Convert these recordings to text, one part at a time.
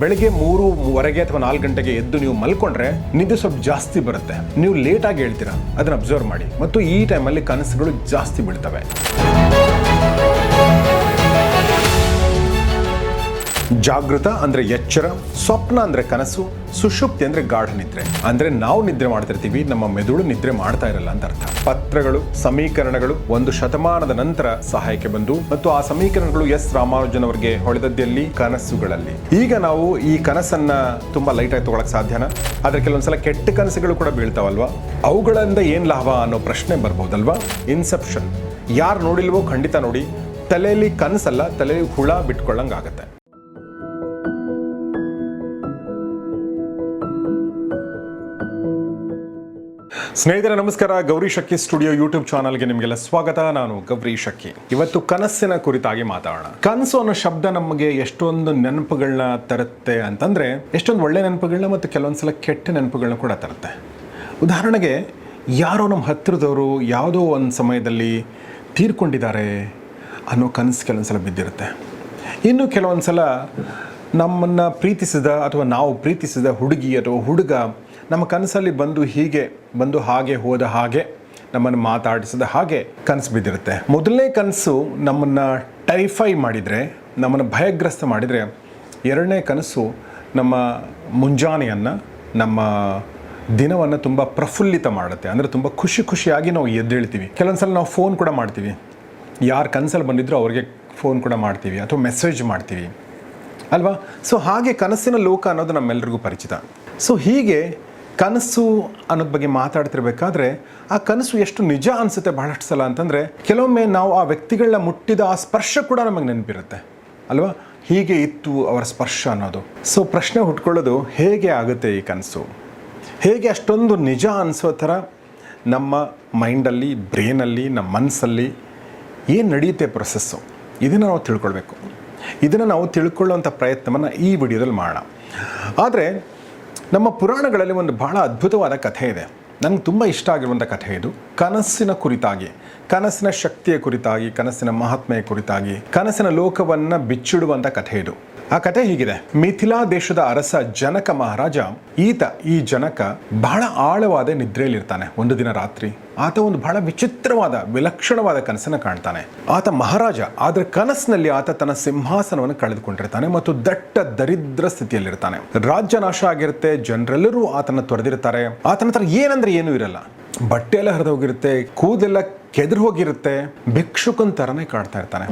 ಬೆಳಿಗ್ಗೆ ಮೂರುವರೆಗೆ ಅಥವಾ ನಾಲ್ಕು ಗಂಟೆಗೆ ಎದ್ದು ನೀವು ಮಲ್ಕೊಂಡ್ರೆ ನಿದ್ದೆ ಸ್ವಲ್ಪ ಜಾಸ್ತಿ ಬರುತ್ತೆ. ನೀವು ಲೇಟಾಗಿ ಹೇಳ್ತೀರಾ? ಅದನ್ನ ಅಬ್ಸರ್ವ್ ಮಾಡಿ. ಮತ್ತು ಈ ಟೈಮಲ್ಲಿ ಕನಸುಗಳು ಜಾಸ್ತಿ ಬೀಳ್ತವೆ. ಜಾಗೃತ ಅಂದ್ರೆ ಎಚ್ಚರ, ಸ್ವಪ್ನ ಅಂದ್ರೆ ಕನಸು ಸುಷುಪ್ತಿ ಅಂದ್ರೆ ಗಾಢ ನಿದ್ರೆ. ಅಂದ್ರೆ ನಾವು ನಿದ್ರೆ ಮಾಡ್ತಿರ್ತೀವಿ, ನಮ್ಮ ಮೆದುಳು ನಿದ್ರೆ ಮಾಡ್ತಾ ಇರಲ್ಲ ಅಂತ ಅರ್ಥ. ಪತ್ರಗಳು, ಸಮೀಕರಣಗಳು ಒಂದು ಶತಮಾನದ ನಂತರ ಸಹಾಯಕ್ಕೆ ಬಂದು ಮತ್ತು ಆ ಸಮೀಕರಣಗಳು ಎಸ್ ರಾಮಾನುಜನ್ ಅವರಿಗೆ ಹೊಳೆದದ್ದಲ್ಲಿ? ಕನಸುಗಳಲ್ಲಿ. ಈಗ ನಾವು ಈ ಕನಸನ್ನ ತುಂಬಾ ಲೈಟ್ ಆಗಿ ತಗೊಳಕ್ ಸಾಧ್ಯನಾ? ಆದ್ರೆ ಕೆಲವೊಂದ್ಸಲ ಕೆಟ್ಟ ಕನಸುಗಳು ಕೂಡ ಬೀಳ್ತಾವಲ್ವಾ? ಅವುಗಳಿಂದ ಏನ್ ಲಾಭ ಅನ್ನೋ ಪ್ರಶ್ನೆ ಬರ್ಬೋದಲ್ವಾ? ಇನ್ಸೆಪ್ಷನ್ ಯಾರು ನೋಡಿಲ್ವೋ ಖಂಡಿತ ನೋಡಿ. ತಲೆಯಲ್ಲಿ ಕನಸಲ್ಲ, ತಲೆಯಲ್ಲಿ ಹುಳ ಬಿಟ್ಕೊಳ್ಳಂಗಾಗತ್ತೆ ಸ್ನೇಹಿತರೆ, ನಮಸ್ಕಾರ. ಗೌರಿ ಶಕ್ಕಿ ಸ್ಟುಡಿಯೋ ಯೂಟ್ಯೂಬ್ ಚಾನಲ್ಗೆ ನಿಮಗೆಲ್ಲ ಸ್ವಾಗತ. ನಾನು ಗೌರಿ ಶಕ್ಕಿ ಇವತ್ತು ಕನಸಿನ ಕುರಿತಾಗಿ ಮಾತಾಡೋಣ. ಕನಸು ಅನ್ನೋ ಶಬ್ದ ನಮಗೆ ಎಷ್ಟೊಂದು ನೆನಪುಗಳನ್ನ ತರುತ್ತೆ ಅಂತಂದ್ರೆ, ಎಷ್ಟೊಂದು ಒಳ್ಳೆ ನೆನಪುಗಳನ್ನ ಮತ್ತು ಕೆಲವೊಂದ್ಸಲ ಕೆಟ್ಟ ನೆನಪುಗಳನ್ನ ಕೂಡ ತರುತ್ತೆ. ಉದಾಹರಣೆಗೆ, ಯಾರೋ ನಮ್ಮ ಹತ್ತಿರದವರು ಯಾವುದೋ ಒಂದು ಸಮಯದಲ್ಲಿ ತೀರ್ಕೊಂಡಿದ್ದಾರೆ ಅನ್ನೋ ಕನಸು ಕೆಲವೊಂದ್ಸಲ ಬಿದ್ದಿರುತ್ತೆ. ಇನ್ನು ಕೆಲವೊಂದು ಸಲ ನಮ್ಮನ್ನು ಪ್ರೀತಿಸಿದ ಅಥವಾ ನಾವು ಪ್ರೀತಿಸಿದ ಹುಡುಗಿ ಅಥವಾ ಹುಡುಗ ನಮ್ಮ ಕನಸಲ್ಲಿ ಬಂದು ಹೀಗೆ, ಬಂದು ಹಾಗೆ ಹೋದ ಹಾಗೆ ನಮ್ಮನ್ನು ಮಾತಾಡಿಸಿದ ಹಾಗೆ ಕನಸು ಬಿದ್ದಿರುತ್ತೆ. ಮೊದಲನೇ ಕನಸು ನಮ್ಮನ್ನು ಟೈಫೈ ಮಾಡಿದರೆ, ನಮ್ಮನ್ನು ಭಯಗ್ರಸ್ತ ಮಾಡಿದರೆ, ಎರಡನೇ ಕನಸು ನಮ್ಮ ಮುಂಜಾನೆಯನ್ನು, ನಮ್ಮ ದಿನವನ್ನು ತುಂಬ ಪ್ರಫುಲ್ಲಿತ ಮಾಡುತ್ತೆ. ಅಂದರೆ ತುಂಬ ಖುಷಿ ಖುಷಿಯಾಗಿ ನಾವು ಎದ್ದೇಳ್ತೀವಿ. ಕೆಲವೊಂದು ಸಲ ನಾವು ಫೋನ್ ಕೂಡ ಮಾಡ್ತೀವಿ. ಯಾರು ಕನಸಲ್ಲಿ ಬಂದಿದ್ರು ಅವ್ರಿಗೆ ಫೋನ್ ಕೂಡ ಮಾಡ್ತೀವಿ ಅಥವಾ ಮೆಸೇಜ್ ಮಾಡ್ತೀವಿ. ಅಲ್ವಾ? ಸೊ ಹಾಗೆ ಕನಸಿನ ಲೋಕ ಅನ್ನೋದು ನಮ್ಮೆಲ್ಲರಿಗೂ ಪರಿಚಿತ. ಸೊ ಹೀಗೆ ಕನಸು ಅನ್ನೋದ ಬಗ್ಗೆ ಮಾತಾಡ್ತಿರ್ಬೇಕಾದ್ರೆ, ಆ ಕನಸು ಎಷ್ಟು ನಿಜ ಅನಿಸುತ್ತೆ ಬಹಳಷ್ಟು ಸಲ ಅಂತಂದರೆ, ಕೆಲವೊಮ್ಮೆ ನಾವು ಆ ವ್ಯಕ್ತಿಗಳನ್ನ ಮುಟ್ಟಿದ ಆ ಸ್ಪರ್ಶ ಕೂಡ ನಮಗೆ ನೆನಪಿರುತ್ತೆ. ಅಲ್ವಾ? ಹೀಗೆ ಇತ್ತು ಅವರ ಸ್ಪರ್ಶ ಅನ್ನೋದು. ಸೊ ಪ್ರಶ್ನೆ ಹುಟ್ಕೊಳ್ಳೋದು, ಹೇಗೆ ಆಗುತ್ತೆ ಈ ಕನಸು? ಹೇಗೆ ಅಷ್ಟೊಂದು ನಿಜ ಅನಿಸೋ ಥರ ನಮ್ಮ ಮೈಂಡಲ್ಲಿ, ಬ್ರೈನಲ್ಲಿ, ನಮ್ಮ ಮನಸ್ಸಲ್ಲಿ ಏನು ನಡೆಯುತ್ತೆ ಪ್ರೊಸೆಸ್ಸು? ಇದನ್ನು ನಾವು ತಿಳ್ಕೊಳ್ಬೇಕು. ಇದನ್ನು ನಾವು ತಿಳ್ಕೊಳ್ಳೋವಂಥ ಪ್ರಯತ್ನವನ್ನು ಈ ವಿಡಿಯೋದಲ್ಲಿ ಮಾಡೋಣ. ಆದರೆ ನಮ್ಮ ಪುರಾಣಗಳಲ್ಲಿ ಒಂದು ಬಹಳ ಅದ್ಭುತವಾದ ಕಥೆ ಇದೆ. ನನಗೆ ತುಂಬ ಇಷ್ಟ ಆಗಿರುವಂಥ ಕಥೆ ಇದು. ಕನಸಿನ ಕುರಿತಾಗಿ, ಕನಸಿನ ಶಕ್ತಿಯ ಕುರಿತಾಗಿ, ಕನಸಿನ ಮಹಾತ್ಮೆಯ ಕುರಿತಾಗಿ, ಕನಸಿನ ಲೋಕವನ್ನು ಬಿಚ್ಚಿಡುವಂಥ ಕಥೆ ಇದು. ಆ ಕಥೆ ಹೀಗಿದೆ. ಮಿಥಿಲಾ ದೇಶದ ಅರಸ ಜನಕ ಮಹಾರಾಜ, ಈತ ಈ ಜನಕ ಬಹಳ ಆಳವಾದ ನಿದ್ರೆಯಲ್ಲಿರ್ತಾನೆ. ಒಂದು ದಿನ ರಾತ್ರಿ ಆತ ಒಂದು ಬಹಳ ವಿಚಿತ್ರವಾದ, ವಿಲಕ್ಷಣವಾದ ಕನಸನ್ನು ಕಾಣ್ತಾನೆ. ಆತ ಮಹಾರಾಜ, ಆದ್ರೆ ಕನಸಿನಲ್ಲಿ ಆತ ತನ್ನ ಸಿಂಹಾಸನವನ್ನು ಕಳೆದುಕೊಂಡಿರ್ತಾನೆ ಮತ್ತು ದಟ್ಟ ದರಿದ್ರ ಸ್ಥಿತಿಯಲ್ಲಿರ್ತಾನೆ. ರಾಜ್ಯ ನಾಶ ಆಗಿರುತ್ತೆ, ಜನರೆಲ್ಲರೂ ಆತನ ತೊರೆದಿರ್ತಾರೆ. ಆತನ ಹತ್ರ ಏನಂದ್ರೆ ಏನೂ ಇರಲ್ಲ. ಬಟ್ಟೆ ಎಲ್ಲ ಹರಿದೋಗಿರುತ್ತೆ ಕೂದೆಲ್ಲ ಕೆದರು ಹೋಗಿರುತ್ತೆ ಭಿಕ್ಷುಕನ್ ತರನೇ ಕಾಡ್ತಾ ಇರ್ತಾನೆ.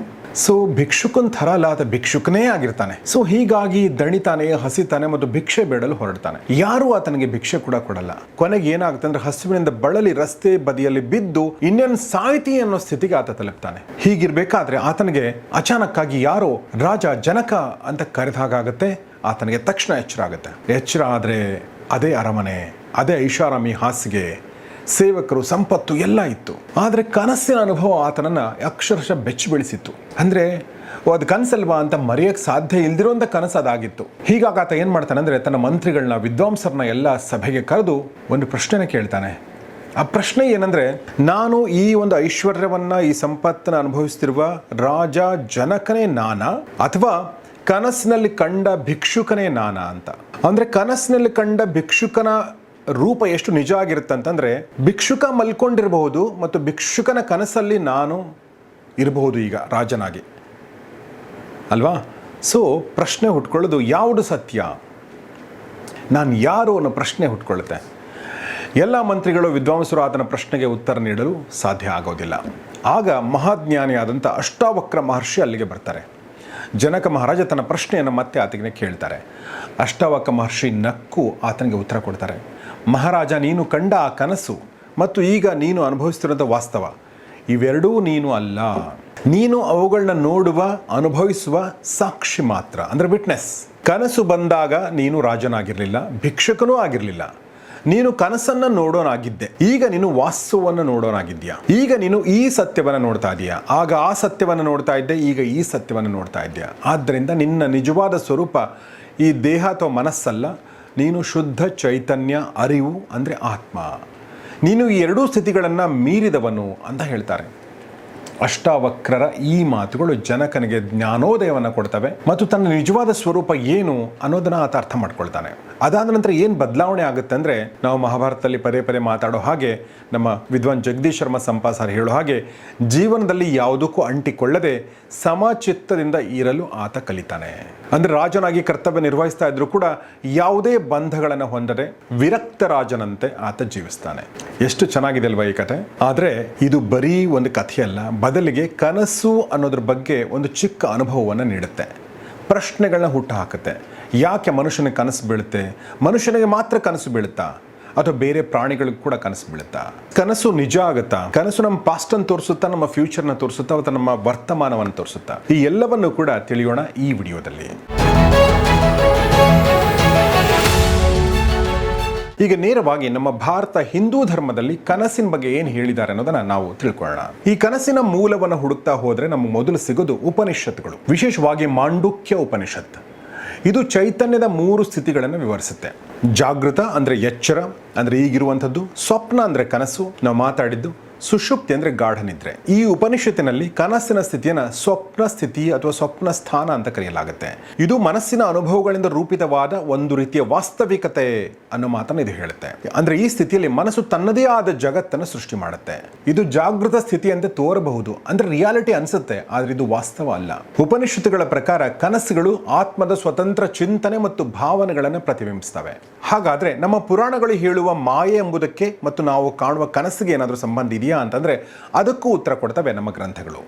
ಸೊ ಭಿಕ್ಷುಕನ್ ಥರ ಅಲ್ಲ ಆತ ಭಿಕ್ಷುಕನೇ ಆಗಿರ್ತಾನೆ. ಸೊ ಹೀಗಾಗಿ ದಣಿತಾನೆ, ಹಸಿತಾನೆ ಮತ್ತು ಭಿಕ್ಷೆ ಬೇಡಲು ಹೊರಡ್ತಾನೆ. ಯಾರು ಆತನಿಗೆ ಭಿಕ್ಷೆ ಕೂಡ ಕೊಡಲ್ಲ. ಕೊನೆಗೆ ಏನಾಗುತ್ತೆ ಅಂದ್ರೆ ಹಸುವಿನಿಂದ ಬಳಲಿ ರಸ್ತೆ ಬದಿಯಲ್ಲಿ ಬಿದ್ದು ಇನ್ನೇನು ಸಾಹಿತಿ ಅನ್ನೋ ಸ್ಥಿತಿಗೆ ಆತ ತಲುಪ್ತಾನೆ. ಹೀಗಿರ್ಬೇಕಾದ್ರೆ ಆತನಿಗೆ ಅಚಾನಕ್ಕಾಗಿ ಯಾರೋ ರಾಜ ಜನಕ ಅಂತ ಕರೆದ ಹಾಗಾಗತ್ತೆ, ಆತನಿಗೆ ತಕ್ಷಣ ಎಚ್ಚರ ಆಗುತ್ತೆ. ಎಚ್ಚರ ಆದ್ರೆ ಅದೇ ಅರಮನೆ, ಅದೇ ಐಷಾರಾಮಿ ಹಾಸಿಗೆ ಸೇವಕರು, ಸಂಪತ್ತು ಎಲ್ಲ ಇತ್ತು. ಆದರೆ ಕನಸಿನ ಅನುಭವ ಆತನನ್ನು ಅಕ್ಷರಶಃ ಬೆಚ್ಚಿ ಬೆಳೆಸಿತ್ತು ಅಂದರೆ ಅದು ಕನಸಲ್ವಾ ಅಂತ ಮರೆಯೋಕ್ಕೆ ಸಾಧ್ಯ ಇಲ್ದಿರೋಂಥ ಕನಸು ಅದಾಗಿತ್ತು ಹೀಗಾಗಿ ಆತ ಏನು ಮಾಡ್ತಾನೆ ಅಂದರೆ, ತನ್ನ ಮಂತ್ರಿಗಳನ್ನ, ವಿದ್ವಾಂಸರನ್ನ ಎಲ್ಲ ಸಭೆಗೆ ಕರೆದು ಒಂದು ಪ್ರಶ್ನೆನ ಕೇಳ್ತಾನೆ. ಆ ಪ್ರಶ್ನೆ ಏನಂದರೆ, ನಾನು ಈ ಒಂದು ಐಶ್ವರ್ಯವನ್ನು, ಈ ಸಂಪತ್ತನ್ನು ಅನುಭವಿಸ್ತಿರುವ ರಾಜ ಜನಕನೇ ನಾನಾ? ಅಥವಾ ಕನಸಿನಲ್ಲಿ ಕಂಡ ಭಿಕ್ಷುಕನೇ ನಾನಾ ಅಂತ? ಅಂದರೆ, ಕನಸಿನಲ್ಲಿ ಕಂಡ ಭಿಕ್ಷುಕನ ರೂಪ ಎಷ್ಟು ನಿಜ ಆಗಿರುತ್ತೆ ಅಂತಂದ್ರೆ ಭಿಕ್ಷುಕ ಮಲ್ಕೊಂಡಿರಬಹುದು ಮತ್ತು ಭಿಕ್ಷುಕನ ಕನಸಲ್ಲಿ ನಾನು ಇರಬಹುದು ಈಗ ರಾಜನಾಗಿ. ಅಲ್ವಾ? ಸೊ ಪ್ರಶ್ನೆ ಹುಟ್ಕೊಳ್ಳೋದು ಯಾವುದು ಸತ್ಯ? ನಾನು ಯಾರು ಅನ್ನೋ ಪ್ರಶ್ನೆ ಹುಟ್ಕೊಳ್ಳುತ್ತೆ. ಎಲ್ಲ ಮಂತ್ರಿಗಳು, ವಿದ್ವಾಂಸರು ಆತನ ಪ್ರಶ್ನೆಗೆ ಉತ್ತರ ನೀಡಲು ಸಾಧ್ಯ ಆಗೋದಿಲ್ಲ. ಆಗ ಮಹಾಜ್ಞಾನಿಯಾದಂಥ ಅಷ್ಟಾವಕ್ರ ಮಹರ್ಷಿ ಅಲ್ಲಿಗೆ ಬರ್ತಾರೆ. ಜನಕ ಮಹಾರಾಜ ತನ್ನ ಪ್ರಶ್ನೆಯನ್ನು ಮತ್ತೆ ಆತನಿಗೆ ಕೇಳ್ತಾರೆ. ಅಷ್ಟಾವಕ್ರ ಮಹರ್ಷಿ ನಕ್ಕು ಆತನಿಗೆ ಉತ್ತರ ಕೊಡ್ತಾರೆ. ಮಹಾರಾಜ, ನೀನು ಕಂಡ ಆ ಕನಸು ಮತ್ತು ಈಗ ನೀನು ಅನುಭವಿಸ್ತಿರೋಂಥ ವಾಸ್ತವ. ಇವೆರಡೂ ನೀನು ಅಲ್ಲ. ನೀನು ಅವುಗಳನ್ನ ನೋಡುವ, ಅನುಭವಿಸುವ ಸಾಕ್ಷಿ ಮಾತ್ರ, ಅಂದ್ರೆ ವಿಟ್ನೆಸ್ ಕನಸು ಬಂದಾಗ ನೀನು ರಾಜನಾಗಿರಲಿಲ್ಲ, ಭಿಕ್ಷಕನೂ ಆಗಿರಲಿಲ್ಲ. ನೀನು ಕನಸನ್ನ ನೋಡೋನಾಗಿದ್ದೆ. ಈಗ ನೀನು ವಾಸ್ತವವನ್ನು ನೋಡೋನಾಗಿದ್ಯಾ ಈಗ ನೀನು ಈ ಸತ್ಯವನ್ನು ನೋಡ್ತಾ ಇದೀಯಾ. ಆಗ ಆ ಸತ್ಯವನ್ನು ನೋಡ್ತಾ ಇದ್ದೆ, ಈಗ ಈ ಸತ್ಯವನ್ನು ನೋಡ್ತಾ ಇದ್ದೀಯ ಆದ್ದರಿಂದ ನಿನ್ನ ನಿಜವಾದ ಸ್ವರೂಪ ಈ ದೇಹ ಅಥವಾ ಮನಸ್ಸಲ್ಲ. ನೀನು ಶುದ್ಧ ಚೈತನ್ಯ ಅರಿವು ಅಂದರೆ ಆತ್ಮ. ನೀನು ಈ ಎರಡೂ ಸ್ಥಿತಿಗಳನ್ನು ಮೀರಿದವನು ಅಂತ ಹೇಳ್ತಾರೆ. ಅಷ್ಟಾವಕ್ರರ ಈ ಮಾತುಗಳು ಜನಕನಿಗೆ ಜ್ಞಾನೋದಯವನ್ನು ಕೊಡ್ತವೆ ಮತ್ತು ತನ್ನ ನಿಜವಾದ ಸ್ವರೂಪ ಏನು ಅನ್ನೋದನ್ನ ಆತ ಅರ್ಥ ಮಾಡ್ಕೊಳ್ತಾನೆ. ಅದಾದ ನಂತರ ಏನು ಬದಲಾವಣೆ ಆಗುತ್ತೆ ಅಂದ್ರೆ ನಾವು ಮಹಾಭಾರತದಲ್ಲಿ ಪದೇ ಪದೇ ಮಾತಾಡೋ ಹಾಗೆ ನಮ್ಮ ವಿದ್ವಾನ್ ಜಗದೀಶ್ ಶರ್ಮ ಸಂಪಾಸರ್ ಹೇಳೋ ಹಾಗೆ ಜೀವನದಲ್ಲಿ ಯಾವುದಕ್ಕೂ ಅಂಟಿಕೊಳ್ಳದೆ ಸಮಚಿತ್ತದಿಂದ ಇರಲು ಆತ ಕಲಿತಾನೆ. ಅಂದ್ರೆ ರಾಜನಾಗಿ ಕರ್ತವ್ಯ ನಿರ್ವಹಿಸ್ತಾ ಇದ್ರು ಕೂಡ ಯಾವುದೇ ಬಂಧಗಳನ್ನು ಹೊಂದದೆ ವಿರಕ್ತ ರಾಜನಂತೆ ಆತ ಜೀವಿಸ್ತಾನೆ. ಎಷ್ಟು ಚೆನ್ನಾಗಿದೆ ಅಲ್ವಾ ಈ ಕಥೆ ಆದ್ರೆ ಇದು ಬರೀ ಒಂದು ಕಥೆಯಲ್ಲ ಬದಲಿಗೆ ಕನಸು ಅನ್ನೋದ್ರ ಬಗ್ಗೆ ಒಂದು ಚಿಕ್ಕ ಅನುಭವವನ್ನು ನೀಡುತ್ತೆ. ಪ್ರಶ್ನೆಗಳನ್ನ ಹುಟ್ಟು ಹಾಕುತ್ತೆ. ಯಾಕೆ ಮನುಷ್ಯನಿಗೆ ಕನಸು ಬೀಳುತ್ತೆ? ಮನುಷ್ಯನಿಗೆ ಮಾತ್ರ ಕನಸು ಬೀಳುತ್ತಾ? ಅಥವಾ ಬೇರೆ ಪ್ರಾಣಿಗಳಿಗೂ ಕೂಡ ಕನಸು ಬೀಳುತ್ತಾ? ಕನಸು ನಿಜ ಆಗುತ್ತಾ? ಕನಸು ನಮ್ಮ ಪಾಸ್ಟ್ ಅನ್ನು ತೋರಿಸುತ್ತಾ, ನಮ್ಮ ಫ್ಯೂಚರ್ನ ತೋರಿಸುತ್ತಾ, ಅಥವಾ ನಮ್ಮ ವರ್ತಮಾನವನ್ನು ತೋರಿಸುತ್ತಾ? ಈ ಎಲ್ಲವನ್ನು ಕೂಡ ತಿಳಿಯೋಣ ಈ ವಿಡಿಯೋದಲ್ಲಿ. ಈಗ ನೇರವಾಗಿ ನಮ್ಮ ಭಾರತ ಹಿಂದೂ ಧರ್ಮದಲ್ಲಿ ಕನಸಿನ ಬಗ್ಗೆ ಏನು ಹೇಳಿದ್ದಾರೆ ಅನ್ನೋದನ್ನ ನಾವು ತಿಳ್ಕೊಳ್ಳೋಣ. ಈ ಕನಸಿನ ಮೂಲವನ್ನು ಹುಡುಕ್ತಾ ಹೋದ್ರೆ ನಮ್ಮ ಮೊದಲು ಸಿಗೋದು ಉಪನಿಷತ್ಗಳು ವಿಶೇಷವಾಗಿ ಮಾಂಡುಕ್ಯ ಉಪನಿಷತ್ ಇದು ಚೈತನ್ಯದ ಮೂರು ಸ್ಥಿತಿಗಳನ್ನು ವಿವರಿಸುತ್ತೆ. ಜಾಗೃತ ಅಂದ್ರೆ ಎಚ್ಚರ, ಅಂದ್ರೆ ಈಗಿರುವಂಥದ್ದು, ಸ್ವಪ್ನ ಅಂದ್ರೆ ಕನಸು, ನಾವು ಮಾತಾಡಿದ್ದು ಸುಷುಪ್ತಿ ಅಂದ್ರೆ ಗಾಢ ನಿದ್ರೆ. ಈ ಉಪನಿಷತ್ತಿನಲ್ಲಿ ಕನಸಿನ ಸ್ಥಿತಿಯನ್ನ ಸ್ವಪ್ನ ಸ್ಥಿತಿ ಅಥವಾ ಸ್ವಪ್ನ ಸ್ಥಾನ ಅಂತ ಕರೆಯಲಾಗುತ್ತೆ. ಇದು ಮನಸ್ಸಿನ ಅನುಭವಗಳಿಂದ ರೂಪಿತವಾದ ಒಂದು ರೀತಿಯ ವಾಸ್ತವಿಕತೆ ಅನ್ನೋ ಮಾತನ್ನ ಇದು ಹೇಳುತ್ತೆ. ಅಂದ್ರೆ ಈ ಸ್ಥಿತಿಯಲ್ಲಿ ಮನಸ್ಸು ತನ್ನದೇ ಆದ ಜಗತ್ತನ್ನು ಸೃಷ್ಟಿ ಮಾಡುತ್ತೆ. ಇದು ಜಾಗೃತ ಸ್ಥಿತಿಯಂತೆ ತೋರಬಹುದು. ಅಂದ್ರೆ ರಿಯಾಲಿಟಿ ಅನ್ಸುತ್ತೆ, ಆದ್ರೆ ಇದು ವಾಸ್ತವ ಅಲ್ಲ. ಉಪನಿಷತ್ತುಗಳ ಪ್ರಕಾರ ಕನಸುಗಳು ಆತ್ಮದ ಸ್ವತಂತ್ರ ಚಿಂತನೆ ಮತ್ತು ಭಾವನೆಗಳನ್ನು ಪ್ರತಿಬಿಂಬಿಸ್ತವೆ ಹಾಗಾದ್ರೆ ನಮ್ಮ ಪುರಾಣಗಳು ಹೇಳುವ ಮಾಯೆ ಎಂಬುದಕ್ಕೆ ಮತ್ತು ನಾವು ಕಾಣುವ ಕನಸಿಗೆ ಏನಾದರೂ ಸಂಬಂಧ ಇದೆಯಾ? ಅಂತಂದ್ರೆ ಅದಕ್ಕೂ ಉತ್ತರ ಕೊಡ್ತವೆ ನಮ್ಮ ಗ್ರಂಥಗಳು.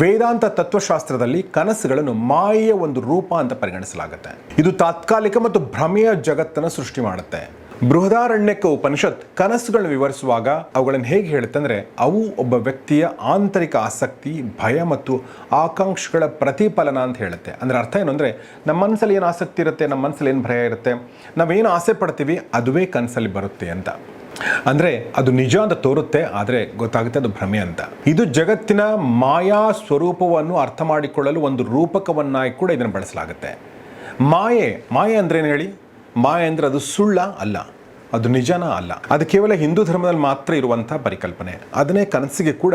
ವೇದಾಂತ ತತ್ವಶಾಸ್ತ್ರದಲ್ಲಿ ಕನಸುಗಳನ್ನು ಮಾಯೆಯ ಒಂದು ರೂಪ ಅಂತ ಪರಿಗಣಿಸಲಾಗುತ್ತೆ. ಇದು ತಾತ್ಕಾಲಿಕ ಮತ್ತು ಭ್ರಮೆಯ ಜಗತ್ತನ್ನು ಸೃಷ್ಟಿ ಮಾಡುತ್ತೆ. ಬೃಹದಾರಣ್ಯಕ ಉಪನಿಷತ್ ಕನಸುಗಳನ್ನು ವಿವರಿಸುವಾಗ ಅವುಗಳನ್ನು ಹೇಗೆ ಹೇಳುತ್ತೆ ಅಂದ್ರೆ ಅವು ಒಬ್ಬ ವ್ಯಕ್ತಿಯ ಆಂತರಿಕ ಆಸಕ್ತಿ, ಭಯ ಮತ್ತು ಆಕಾಂಕ್ಷೆಗಳ ಪ್ರತಿಫಲನ ಅಂತ ಹೇಳುತ್ತೆ. ಅಂದ್ರೆ ಅರ್ಥ ಏನು ಅಂದರೆ ನಮ್ಮ ಮನಸ್ಸಲ್ಲಿ ಏನು ಆಸಕ್ತಿ ಇರುತ್ತೆ, ನಮ್ಮ ಮನಸ್ಸಲ್ಲಿ ಏನು ಭಯ ಇರುತ್ತೆ, ನಾವೇನು ಆಸೆ ಪಡ್ತೀವಿ, ಅದುವೇ ಕನಸಲ್ಲಿ ಬರುತ್ತೆ ಅಂತ. ಅಂದ್ರೆ ಅದು ನಿಜ ಅಂತ ತೋರುತ್ತೆ, ಆದರೆ ಗೊತ್ತಾಗುತ್ತೆ ಅದು ಭ್ರಮೆ ಅಂತ. ಇದು ಜಗತ್ತಿನ ಮಾಯಾ ಸ್ವರೂಪವನ್ನು ಅರ್ಥ ಮಾಡಿಕೊಳ್ಳಲು ಒಂದು ರೂಪಕವನ್ನಾಗಿ ಕೂಡ ಇದನ್ನು ಬಳಸಲಾಗುತ್ತೆ. ಮಾಯೆ ಮಾಯೆ ಏನು ಹೇಳಿ? ಮಾಯೆ ಅಂದ್ರೆ ಅದು ಸುಳ್ಳ ಅಲ್ಲ. ಅದು ನಿಜನ ಅಲ್ಲ. ಅದು ಕೇವಲ ಹಿಂದೂ ಧರ್ಮದಲ್ಲಿ ಮಾತ್ರ ಇರುವಂತಹ ಪರಿಕಲ್ಪನೆ. ಅದನ್ನೇ ಕನಸಿಗೆ ಕೂಡ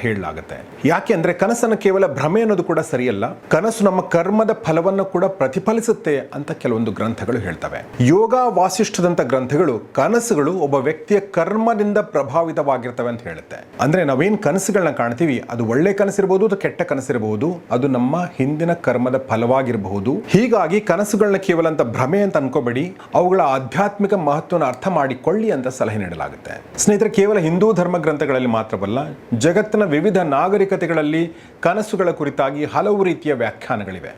ಹೇಳಲಾಗುತ್ತೆ. ಯಾಕೆ ಅಂದ್ರೆ ಕನಸನ್ನು ಕೇವಲ ಭ್ರಮೆ ಅನ್ನೋದು ಕೂಡ ಸರಿಯಲ್ಲ. ಕನಸು ನಮ್ಮ ಕರ್ಮದ ಫಲವನ್ನು ಕೂಡ ಪ್ರತಿಫಲಿಸುತ್ತೆ ಅಂತ ಕೆಲವೊಂದು ಗ್ರಂಥಗಳು ಹೇಳ್ತವೆ. ಯೋಗ ವಾಸಿಷ್ಠದಂತ ಗ್ರಂಥಗಳು ಕನಸುಗಳು ಒಬ್ಬ ವ್ಯಕ್ತಿಯ ಕರ್ಮದಿಂದ ಪ್ರಭಾವಿತವಾಗಿರ್ತವೆ ಅಂತ ಹೇಳುತ್ತೆ. ಅಂದ್ರೆ ನಾವೇನ್ ಕನಸುಗಳನ್ನ ಕಾಣ್ತೀವಿ, ಅದು ಒಳ್ಳೆ ಕನಸಿರಬಹುದು ಅಥವಾ ಕೆಟ್ಟ ಕನಸಿರಬಹುದು ಅದು ನಮ್ಮ ಹಿಂದಿನ ಕರ್ಮದ ಫಲವಾಗಿರಬಹುದು. ಹೀಗಾಗಿ ಕನಸುಗಳನ್ನ ಕೇವಲ ಅಂತ ಭ್ರಮೆ ಅಂತ ಅನ್ಕೋಬೇಡಿ. ಅವುಗಳ ಆಧ್ಯಾತ್ಮಿಕ ಮಹತ್ವವನ್ನು ಅರ್ಥ ಮಾಡಿಕೊಳ್ಳಿ ಅಂತ ಸಲಹೆ ನೀಡಲಾಗುತ್ತೆ. ಸ್ನೇಹಿತರೆ, ಕೇವಲ ಹಿಂದೂ ಧರ್ಮ ಗ್ರಂಥಗಳಲ್ಲಿ ಮಾತ್ರವಲ್ಲ, ಜಗತ್ತಿನ ವಿವಿಧ ನಾಗರಿಕತೆಗಳಲ್ಲಿ ಕನಸುಗಳ ಕುರಿತಾಗಿ ಹಲವು ರೀತಿಯ ವ್ಯಾಖ್ಯಾನಗಳಿವೆ.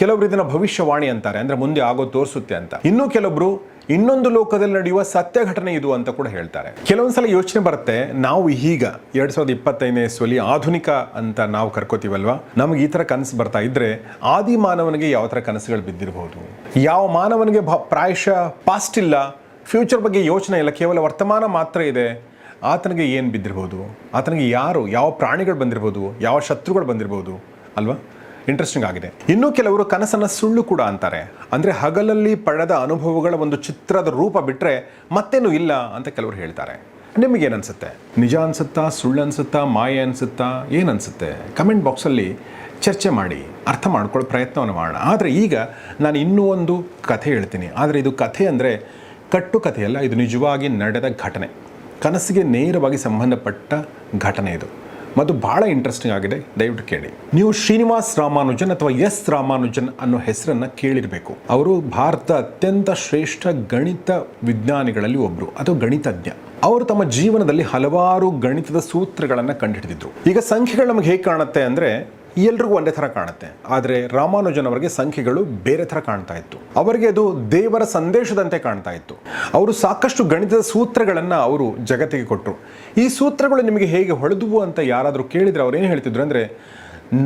ಕೆಲವರು ಇದನ್ನು ಭವಿಷ್ಯವಾಣಿ ಅಂತಾರೆ, ಅಂದ್ರೆ ಮುಂದೆ ಆಗೋ ತೋರಿಸುತ್ತೆ ಅಂತ. ಇನ್ನೂ ಕೆಲವರು ಇನ್ನೊಂದು ಲೋಕದಲ್ಲಿ ನಡೆಯುವ ಸತ್ಯ ಘಟನೆ ಇದು ಅಂತ ಕೂಡ ಹೇಳ್ತಾರೆ. ಕೆಲವೊಂದ್ಸಲ ಯೋಚನೆ ಬರುತ್ತೆ, ನಾವು ಈಗ ಎರಡ್ ಸಾವಿರದ ಇಪ್ಪತ್ತೈದನೇ ಇಸ್ವಲ್ಲಿ ಆಧುನಿಕ ಅಂತ ನಾವು ಕರ್ಕೋತೀವಲ್ವಾ? ನಮಗೆ ಈ ತರ ಕನಸು ಬರ್ತಾ ಇದ್ರೆ ಆದಿ ಮಾನವನಿಗೆ ಯಾವ ತರ ಕನಸುಗಳು ಬಿದ್ದಿರಬಹುದು ಯಾವ ಮಾನವನಿಗೆ ಪ್ರಾಯಶಃ ಪಾಸ್ಟ್ ಇಲ್ಲ ಫ್ಯೂಚರ್ ಬಗ್ಗೆ ಯೋಚನೆ ಇಲ್ಲ, ಕೇವಲ ವರ್ತಮಾನ ಮಾತ್ರ ಇದೆ. ಆತನಿಗೆ ಏನು ಬಿದ್ದಿರ್ಬೋದು? ಆತನಿಗೆ ಯಾರು, ಯಾವ ಪ್ರಾಣಿಗಳು ಬಂದಿರ್ಬೋದು? ಯಾವ ಶತ್ರುಗಳು ಬಂದಿರ್ಬೋದು? ಅಲ್ವಾ? ಇಂಟ್ರೆಸ್ಟಿಂಗ್ ಆಗಿದೆ. ಇನ್ನೂ ಕೆಲವರು ಕನಸನ್ನು ಸುಳ್ಳು ಕೂಡ ಅಂತಾರೆ. ಅಂದರೆ ಹಗಲಲ್ಲಿ ಪಡೆದ ಅನುಭವಗಳ ಒಂದು ಚಿತ್ರದ ರೂಪ ಬಿಟ್ಟರೆ ಮತ್ತೇನು ಇಲ್ಲ ಅಂತ ಕೆಲವರು ಹೇಳ್ತಾರೆ. ನಿಮಗೇನು ಅನಿಸುತ್ತೆ? ನಿಜ ಅನ್ಸುತ್ತಾ? ಸುಳ್ಳು ಅನಿಸುತ್ತಾ? ಮಾಯೆ ಅನ್ಸುತ್ತಾ? ಏನು ಅನಿಸುತ್ತೆ? ಕಮೆಂಟ್ ಬಾಕ್ಸಲ್ಲಿ ಚರ್ಚೆ ಮಾಡಿ, ಅರ್ಥ ಮಾಡ್ಕೊಳ್ಳೋ ಪ್ರಯತ್ನವನ್ನು ಮಾಡೋಣ. ಆದರೆ ಈಗ ನಾನು ಇನ್ನೂ ಒಂದು ಕಥೆ ಹೇಳ್ತೀನಿ. ಆದರೆ ಇದು ಕಥೆ ಅಂದರೆ ಕಟ್ಟು ಕಥೆಯಲ್ಲ ಇದು ನಿಜವಾಗಿ ನಡೆದ ಘಟನೆ. ಕನಸಿಗೆ ನೇರವಾಗಿ ಸಂಬಂಧಪಟ್ಟ ಘಟನೆ ಇದು. ಮತ್ತು ಭಾಳ ಇಂಟ್ರೆಸ್ಟಿಂಗ್ ಆಗಿದೆ, ದಯವಿಟ್ಟು ಕೇಳಿ. ನೀವು ಶ್ರೀನಿವಾಸ್ ರಾಮಾನುಜನ್ ಅಥವಾ ಎಸ್ ರಾಮಾನುಜನ್ ಅನ್ನೋ ಹೆಸರನ್ನು ಕೇಳಿರಬೇಕು. ಅವರು ಭಾರತ ಅತ್ಯಂತ ಶ್ರೇಷ್ಠ ಗಣಿತ ವಿಜ್ಞಾನಿಗಳಲ್ಲಿ ಒಬ್ಬರು ಅಥವಾ ಗಣಿತಜ್ಞ. ಅವರು ತಮ್ಮ ಜೀವನದಲ್ಲಿ ಹಲವಾರು ಗಣಿತದ ಸೂತ್ರಗಳನ್ನು ಕಂಡುಹಿಡಿದಿದ್ರು. ಈಗ ಸಂಖ್ಯೆಗಳು ನಮಗೆ ಹೇಗೆ ಕಾಣುತ್ತೆ ಅಂದರೆ ಎಲ್ರಿಗೂ ಒಂದೇ ಥರ ಕಾಣುತ್ತೆ. ಆದರೆ ರಾಮಾನುಜನ್ ಅವರಿಗೆ ಸಂಖ್ಯೆಗಳು ಬೇರೆ ಥರ ಕಾಣ್ತಾ ಇತ್ತು. ಅವರಿಗೆ ಅದು ದೇವರ ಸಂದೇಶದಂತೆ ಕಾಣ್ತಾ ಇತ್ತು. ಅವರು ಸಾಕಷ್ಟು ಗಣಿತದ ಸೂತ್ರಗಳನ್ನು ಅವರು ಜಗತ್ತಿಗೆ ಕೊಟ್ಟರು ಈ ಸೂತ್ರಗಳು ನಿಮಗೆ ಹೇಗೆ ಹೊಳೆದುವು ಅಂತ ಯಾರಾದರೂ ಕೇಳಿದರೆ ಅವ್ರು ಏನು ಹೇಳ್ತಿದ್ರು ಅಂದರೆ,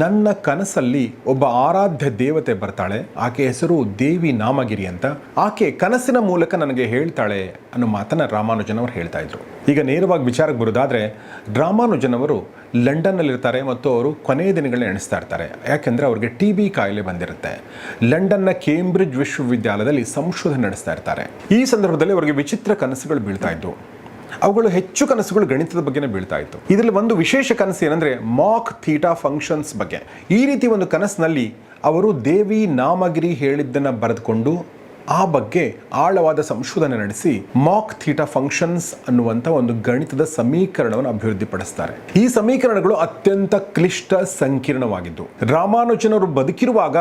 ನನ್ನ ಕನಸಲ್ಲಿ ಒಬ್ಬ ಆರಾಧ್ಯ ದೇವತೆ ಬರ್ತಾಳೆ, ಆಕೆ ಹೆಸರು ದೇವಿ ನಾಮಗಿರಿ ಅಂತ. ಆಕೆ ಕನಸಿನ ಮೂಲಕ ನನಗೆ ಹೇಳ್ತಾಳೆ ಅನ್ನೋ ಮಾತನ್ನು ರಾಮಾನುಜನ್ ಅವರು ಹೇಳ್ತಾ ಇದ್ರು. ಈಗ ನೇರವಾಗಿ ವಿಚಾರಕ್ಕೆ ಬರೋದಾದರೆ, ರಾಮಾನುಜನ್ ಅವರು ಲಂಡನ್ನಲ್ಲಿರ್ತಾರೆ ಮತ್ತು ಅವರು ಕೊನೆಯ ದಿನಗಳನ್ನ ಎಣಿಸ್ತಾ ಇರ್ತಾರೆ. ಯಾಕೆಂದರೆ ಅವ್ರಿಗೆ ಟಿ ಬಿ ಕಾಯಿಲೆ ಬಂದಿರುತ್ತೆ. ಲಂಡನ್ನ ಕೇಂಬ್ರಿಡ್ಜ್ ವಿಶ್ವವಿದ್ಯಾಲಯದಲ್ಲಿ ಸಂಶೋಧನೆ ನಡೆಸ್ತಾ ಇರ್ತಾರೆ. ಈ ಸಂದರ್ಭದಲ್ಲಿ ಅವರಿಗೆ ವಿಚಿತ್ರ ಕನಸುಗಳು ಬೀಳ್ತಾ ಇದ್ದವು ಅವುಗಳು ಹೆಚ್ಚು ಕನಸುಗಳು ಗಣಿತದ ಬಗ್ಗೆನೇ ಬೀಳ್ತಾ ಇತ್ತು. ಇದರಲ್ಲಿ ಒಂದು ವಿಶೇಷ ಕನಸು ಏನಂದ್ರೆ ಮಾಕ್ ಥೀಟಾ ಫಂಕ್ಷನ್ಸ್ ಬಗ್ಗೆ. ಈ ರೀತಿ ಒಂದು ಕನಸಿನಲ್ಲಿ ಅವರು ದೇವಿ ನಾಮಗಿರಿ ಹೇಳಿದ್ದನ್ನು ಬರೆದುಕೊಂಡು ಆ ಬಗ್ಗೆ ಆಳವಾದ ಸಂಶೋಧನೆ ನಡೆಸಿ ಮಾಕ್ ಥೀಟಾ ಫಂಕ್ಷನ್ಸ್ ಅನ್ನುವಂಥ ಒಂದು ಗಣಿತದ ಸಮೀಕರಣವನ್ನು ಅಭಿವೃದ್ಧಿಪಡಿಸ್ತಾರೆ. ಈ ಸಮೀಕರಣಗಳು ಅತ್ಯಂತ ಕ್ಲಿಷ್ಟ ಸಂಕೀರ್ಣವಾಗಿದ್ದು, ರಾಮಾನುಜನರು ಬದುಕಿರುವಾಗ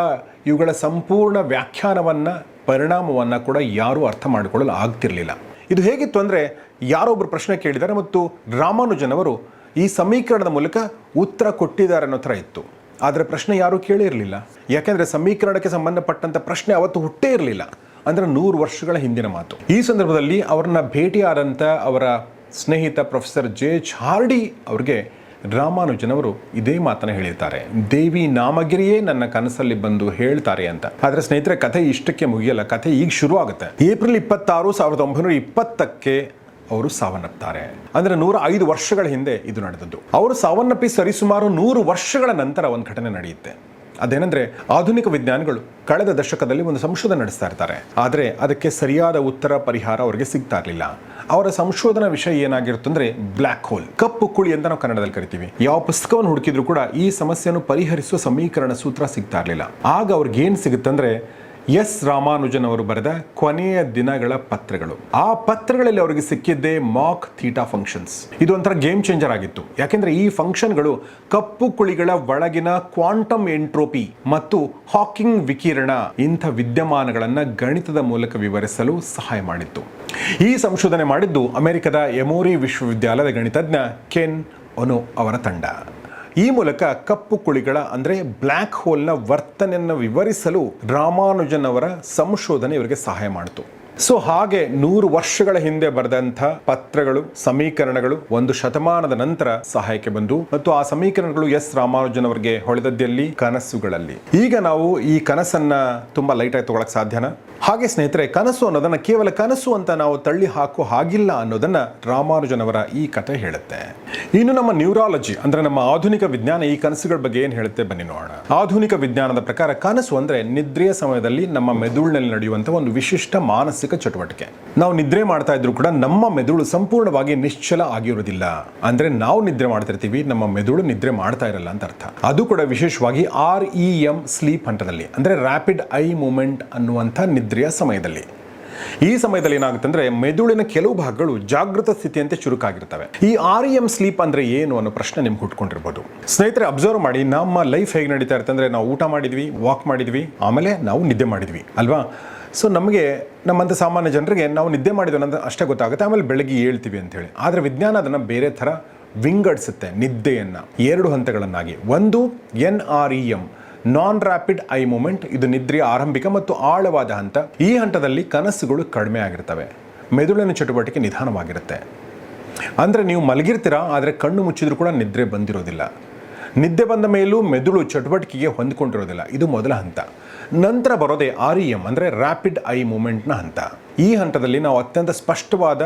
ಇವುಗಳ ಸಂಪೂರ್ಣ ವ್ಯಾಖ್ಯಾನವನ್ನ, ಪರಿಣಾಮವನ್ನ ಕೂಡ ಯಾರೂ ಅರ್ಥ ಮಾಡಿಕೊಳ್ಳಲು ಆಗ್ತಿರಲಿಲ್ಲ. ಇದು ಹೇಗಿತ್ತು ಅಂದ್ರೆ ಯಾರೊಬ್ಬರು ಪ್ರಶ್ನೆ ಕೇಳಿದ್ದಾರೆ ಮತ್ತು ರಾಮಾನುಜನವರು ಈ ಸಮೀಕರಣದ ಮೂಲಕ ಉತ್ತರ ಕೊಟ್ಟಿದ್ದಾರೆ ಅನ್ನೋ ಥರ ಇತ್ತು. ಆದರೆ ಪ್ರಶ್ನೆ ಯಾರೂ ಕೇಳಿರಲಿಲ್ಲ. ಯಾಕೆಂದರೆ ಸಮೀಕರಣಕ್ಕೆ ಸಂಬಂಧಪಟ್ಟಂತ ಪ್ರಶ್ನೆ ಅವತ್ತು ಹುಟ್ಟೇ ಇರಲಿಲ್ಲ. ಅಂದ್ರೆ ನೂರು ವರ್ಷಗಳ ಹಿಂದಿನ ಮಾತು. ಈ ಸಂದರ್ಭದಲ್ಲಿ ಅವರನ್ನ ಭೇಟಿಯಾದಂಥ ಅವರ ಸ್ನೇಹಿತ ಪ್ರೊಫೆಸರ್ ಜೆ ಹಾರ್ಡಿ ಅವ್ರಿಗೆ ರಾಮಾನುಜನವರು ಇದೇ ಮಾತನ್ನ ಹೇಳಿರ್ತಾರೆ. ದೇವಿ ನಾಮಗಿರಿಯೇ ನನ್ನ ಕನಸಲ್ಲಿ ಬಂದು ಹೇಳ್ತಾರೆ ಅಂತ. ಆದ್ರೆ ಸ್ನೇಹಿತರೆ, ಕಥೆ ಇಷ್ಟಕ್ಕೆ ಮುಗಿಯಲ್ಲ. ಕಥೆ ಈಗ ಶುರು ಆಗುತ್ತೆ ಏಪ್ರಿಲ್ ಇಪ್ಪತ್ತಾರು ಸಾವಿರದ ಒಂಬೈನೂರ ಇಪ್ಪತ್ತಕ್ಕೆ ಅವರು ಸಾವನ್ನಪ್ತಾರೆ. ಅಂದ್ರೆ ನೂರ ಐದು ವರ್ಷಗಳ ಹಿಂದೆ ಇದು ನಡೆದದ್ದು. ಅವರು ಸಾವನ್ನಪ್ಪಿ ಸರಿಸುಮಾರು ನೂರು ವರ್ಷಗಳ ನಂತರ ಒಂದು ಘಟನೆ ನಡೆಯುತ್ತೆ. ಅದೇನೆಂದ್ರೆ ಆಧುನಿಕ ವಿಜ್ಞಾನಿಗಳು ಕಳೆದ ದಶಕದಲ್ಲಿ ಒಂದು ಸಂಶೋಧನೆ ನಡೆಸ್ತಾ ಇರ್ತಾರೆ. ಆದರೆ ಅದಕ್ಕೆ ಸರಿಯಾದ ಉತ್ತರ ಪರಿಹಾರ ಅವರಿಗೆ ಸಿಗ್ತಾ ಇರಲಿಲ್ಲ. ಅವರ ಸಂಶೋಧನಾ ವಿಷಯ ಏನಾಗಿರುತ್ತೆ ಅಂದ್ರೆ ಬ್ಲ್ಯಾಕ್ ಹೋಲ್ ಕಪ್ಪು ಕುಳಿ ಅಂತ ನಾವು ಕನ್ನಡದಲ್ಲಿ ಕರಿತೀವಿ. ಯಾವ ಪುಸ್ತಕವನ್ನು ಹುಡುಕಿದ್ರು ಕೂಡ ಈ ಸಮಸ್ಯೆಯನ್ನು ಪರಿಹರಿಸುವ ಸಮೀಕರಣ ಸೂತ್ರ ಸಿಗ್ತಾ ಇರಲಿಲ್ಲ. ಆಗ ಅವ್ರಿಗೆ ಏನ್ ಸಿಗುತ್ತಂದ್ರೆ ಎಸ್ ರಾಮಾನುಜನ್ ಅವರು ಬರೆದ ಕೊನೆಯ ದಿನಗಳ ಪತ್ರಗಳು. ಆ ಪತ್ರಗಳಲ್ಲಿ ಅವರಿಗೆ ಸಿಕ್ಕಿದ್ದೇ ಮಾಕ್ ಥೀಟಾ ಫಂಕ್ಷನ್ಸ್ ಇದು ಒಂಥರ ಗೇಮ್ ಚೇಂಜರ್ ಆಗಿತ್ತು. ಯಾಕೆಂದ್ರೆ ಈ ಫಂಕ್ಷನ್ಗಳು ಕಪ್ಪು ಕುಳಿಗಳ ಒಳಗಿನ ಕ್ವಾಂಟಮ್ ಎಂಟ್ರೋಪಿ ಮತ್ತು ಹಾಕಿಂಗ್ ವಿಕಿರಣ ಇಂಥ ವಿದ್ಯಮಾನಗಳನ್ನು ಗಣಿತದ ಮೂಲಕ ವಿವರಿಸಲು ಸಹಾಯ ಮಾಡಿತ್ತು. ಈ ಸಂಶೋಧನೆ ಮಾಡಿದ್ದು ಅಮೆರಿಕದ ಎಮೋರಿ ವಿಶ್ವವಿದ್ಯಾಲಯದ ಗಣಿತಜ್ಞ ಕೆನ್ ಒನೋ ಅವರ ತಂಡ. ಈ ಮೂಲಕ ಕಪ್ಪು ಕುಳಿಗಳ, ಅಂದರೆ ಬ್ಲ್ಯಾಕ್ ಹೋಲ್ನ ವರ್ತನೆಯನ್ನು ವಿವರಿಸಲು ರಾಮಾನುಜನ್ ಅವರ ಸಂಶೋಧನೆ ಇವರಿಗೆ ಸಹಾಯ ಮಾಡಿತು. ಸೊ ಹಾಗೆ ನೂರು ವರ್ಷಗಳ ಹಿಂದೆ ಬರೆದಂಥ ಪತ್ರಗಳು, ಸಮೀಕರಣಗಳು ಒಂದು ಶತಮಾನದ ನಂತರ ಸಹಾಯಕ್ಕೆ ಬಂದು, ಮತ್ತು ಆ ಸಮೀಕರಣಗಳು ಎಸ್ ರಾಮಾನುಜನ್ ಅವರಿಗೆ ಹೊಳೆದದ್ದಲ್ಲಿ, ಕನಸುಗಳಲ್ಲಿ. ಈಗ ನಾವು ಈ ಕನಸನ್ನ ತುಂಬಾ ಲೈಟ್ ಆಗಿ ತಗೊಳಕ್ ಸಾಧ್ಯನಾ? ಹಾಗೆ ಸ್ನೇಹಿತರೆ, ಕನಸು ಅನ್ನೋದನ್ನ ಕೇವಲ ಕನಸು ಅಂತ ನಾವು ತಳ್ಳಿ ಹಾಕೋ ಹಾಗಿಲ್ಲ ಅನ್ನೋದನ್ನ ರಾಮಾನುಜನವರ ಈ ಕಥೆ ಹೇಳುತ್ತೆ. ಇನ್ನು ನಮ್ಮ ನ್ಯೂರಾಲಜಿ, ಅಂದ್ರೆ ನಮ್ಮ ಆಧುನಿಕ ವಿಜ್ಞಾನ ಈ ಕನಸುಗಳ ಬಗ್ಗೆ ಏನ್ ಹೇಳುತ್ತೆ ಬನ್ನಿ ನೋಡೋಣ. ಆಧುನಿಕ ವಿಜ್ಞಾನದ ಪ್ರಕಾರ ಕನಸು ಅಂದ್ರೆ ನಿದ್ರೆಯ ಸಮಯದಲ್ಲಿ ನಮ್ಮ ಮೆದುಳಿನಲ್ಲಿ ನಡೆಯುವಂತಹ ಒಂದು ವಿಶಿಷ್ಟ ಮಾನಸಿಕ ಚಟುವಟಿಕೆ. ನಾವು ನಿದ್ರೆ ಮಾಡ್ತಾ ಇದ್ರು ಕೂಡ ನಮ್ಮ ಮೆದುಳು ಸಂಪೂರ್ಣವಾಗಿ ನಿಶ್ಚಲ ಆಗಿರೋದಿಲ್ಲ ಅಂದ್ರೆ ನಾವು ನಿದ್ರೆ ಮಾಡ್ತಿರ್ತೀವಿ, ನಮ್ಮ ಮೆದುಳು ನಿದ್ರೆ ಮಾಡ್ತಾ ಇರಲ್ಲ ಅಂತ ಅರ್ಥ. ಅದು ಕೂಡ ವಿಶೇಷವಾಗಿ ಆರ್ ಇ ಎಂ ಸ್ಲೀಪ್ ಹಂತದಲ್ಲಿ, ಅಂದ್ರೆ ರ್ಯಾಪಿಡ್ ಐ ಮೂಮೆಂಟ್ ಅನ್ನುವಂಥ ನಿದ್ರೆಯ ಸಮಯದಲ್ಲಿ. ಈ ಸಮಯದಲ್ಲಿ ಏನಾಗುತ್ತೆ ಅಂದ್ರೆ ಮೆದುಳಿನ ಕೆಲವು ಭಾಗಗಳು ಜಾಗೃತ ಸ್ಥಿತಿಯಂತೆ ಚುರುಕಾಗಿರ್ತವೆ. ಈ ಆರ್ ಎಂ ಸ್ಲೀಪ್ ಅಂದ್ರೆ ಏನು ಅನ್ನೋ ಪ್ರಶ್ನೆ ನಿಮ್ಗೆ ಹುಟ್ಕೊಂಡಿರ್ಬೋದು. ಸ್ನೇಹಿತರೆ, ಅಬ್ಸರ್ವ್ ಮಾಡಿ, ನಮ್ಮ ಲೈಫ್ ಹೇಗೆ ನಡೀತಾ ಇರುತ್ತೆ ಅಂದ್ರೆ ನಾವು ಊಟ ಮಾಡಿದ್ವಿ, ವಾಕ್ ಮಾಡಿದ್ವಿ, ಆಮೇಲೆ ನಾವು ನಿದ್ದೆ ಮಾಡಿದ್ವಿ, ಅಲ್ವಾ? ಸೊ, ನಮಗೆ ನಮ್ಮಂಥ ಸಾಮಾನ್ಯ ಜನರಿಗೆ ನಾವು ನಿದ್ದೆ ಮಾಡಿದ್ವಿ ಅನ್ನೋದು ಅಷ್ಟೇ ಗೊತ್ತಾಗುತ್ತೆ, ಆಮೇಲೆ ಬೆಳಗ್ಗೆ ಹೇಳ್ತೀವಿ ಅಂತ ಹೇಳಿ. ಆದರೆ ವಿಜ್ಞಾನ ಅದನ್ನು ಬೇರೆ ಥರ ವಿಂಗಡಿಸುತ್ತೆ, ನಿದ್ದೆಯನ್ನು. ಎರಡು ಹಂತಗಳನ್ನಾಗಿ. ಒಂದು N R E M. Non rapid eye movement ಇದು ನಿದ್ರೆಯ ಆರಂಭಿಕ ಮತ್ತು ಆಳವಾದ ಹಂತ. ಈ ಹಂತದಲ್ಲಿ ಕನಸುಗಳು ಕಡಿಮೆ ಆಗಿರ್ತವೆ. ಮೆದುಳಿನ ಚಟುವಟಿಕೆ ನಿಧಾನವಾಗಿರುತ್ತೆ. ಅಂದರೆ ನೀವು ಮಲಗಿರ್ತೀರಾ, ಆದರೆ ಕಣ್ಣು ಮುಚ್ಚಿದ್ರೂ ಕೂಡ ನಿದ್ರೆ ಬಂದಿರೋದಿಲ್ಲ. ನಿದ್ದೆ ಬಂದ ಮೇಲೂ ಮೆದುಳು ಚಟುವಟಿಕೆಗೆ ಹೊಂದಿಕೊಂಡಿರೋದಿಲ್ಲ. ಇದು ಮೊದಲ ಹಂತ. ನಂತರ ಬರೋದೇ ಆರ್ ಇ ಎಂ ಅಂದರೆ ರ್ಯಾಪಿಡ್ ಐ ಮೂಮೆಂಟ್ನ ಹಂತ. ಈ ಹಂತದಲ್ಲಿ ನಾವು ಅತ್ಯಂತ ಸ್ಪಷ್ಟವಾದ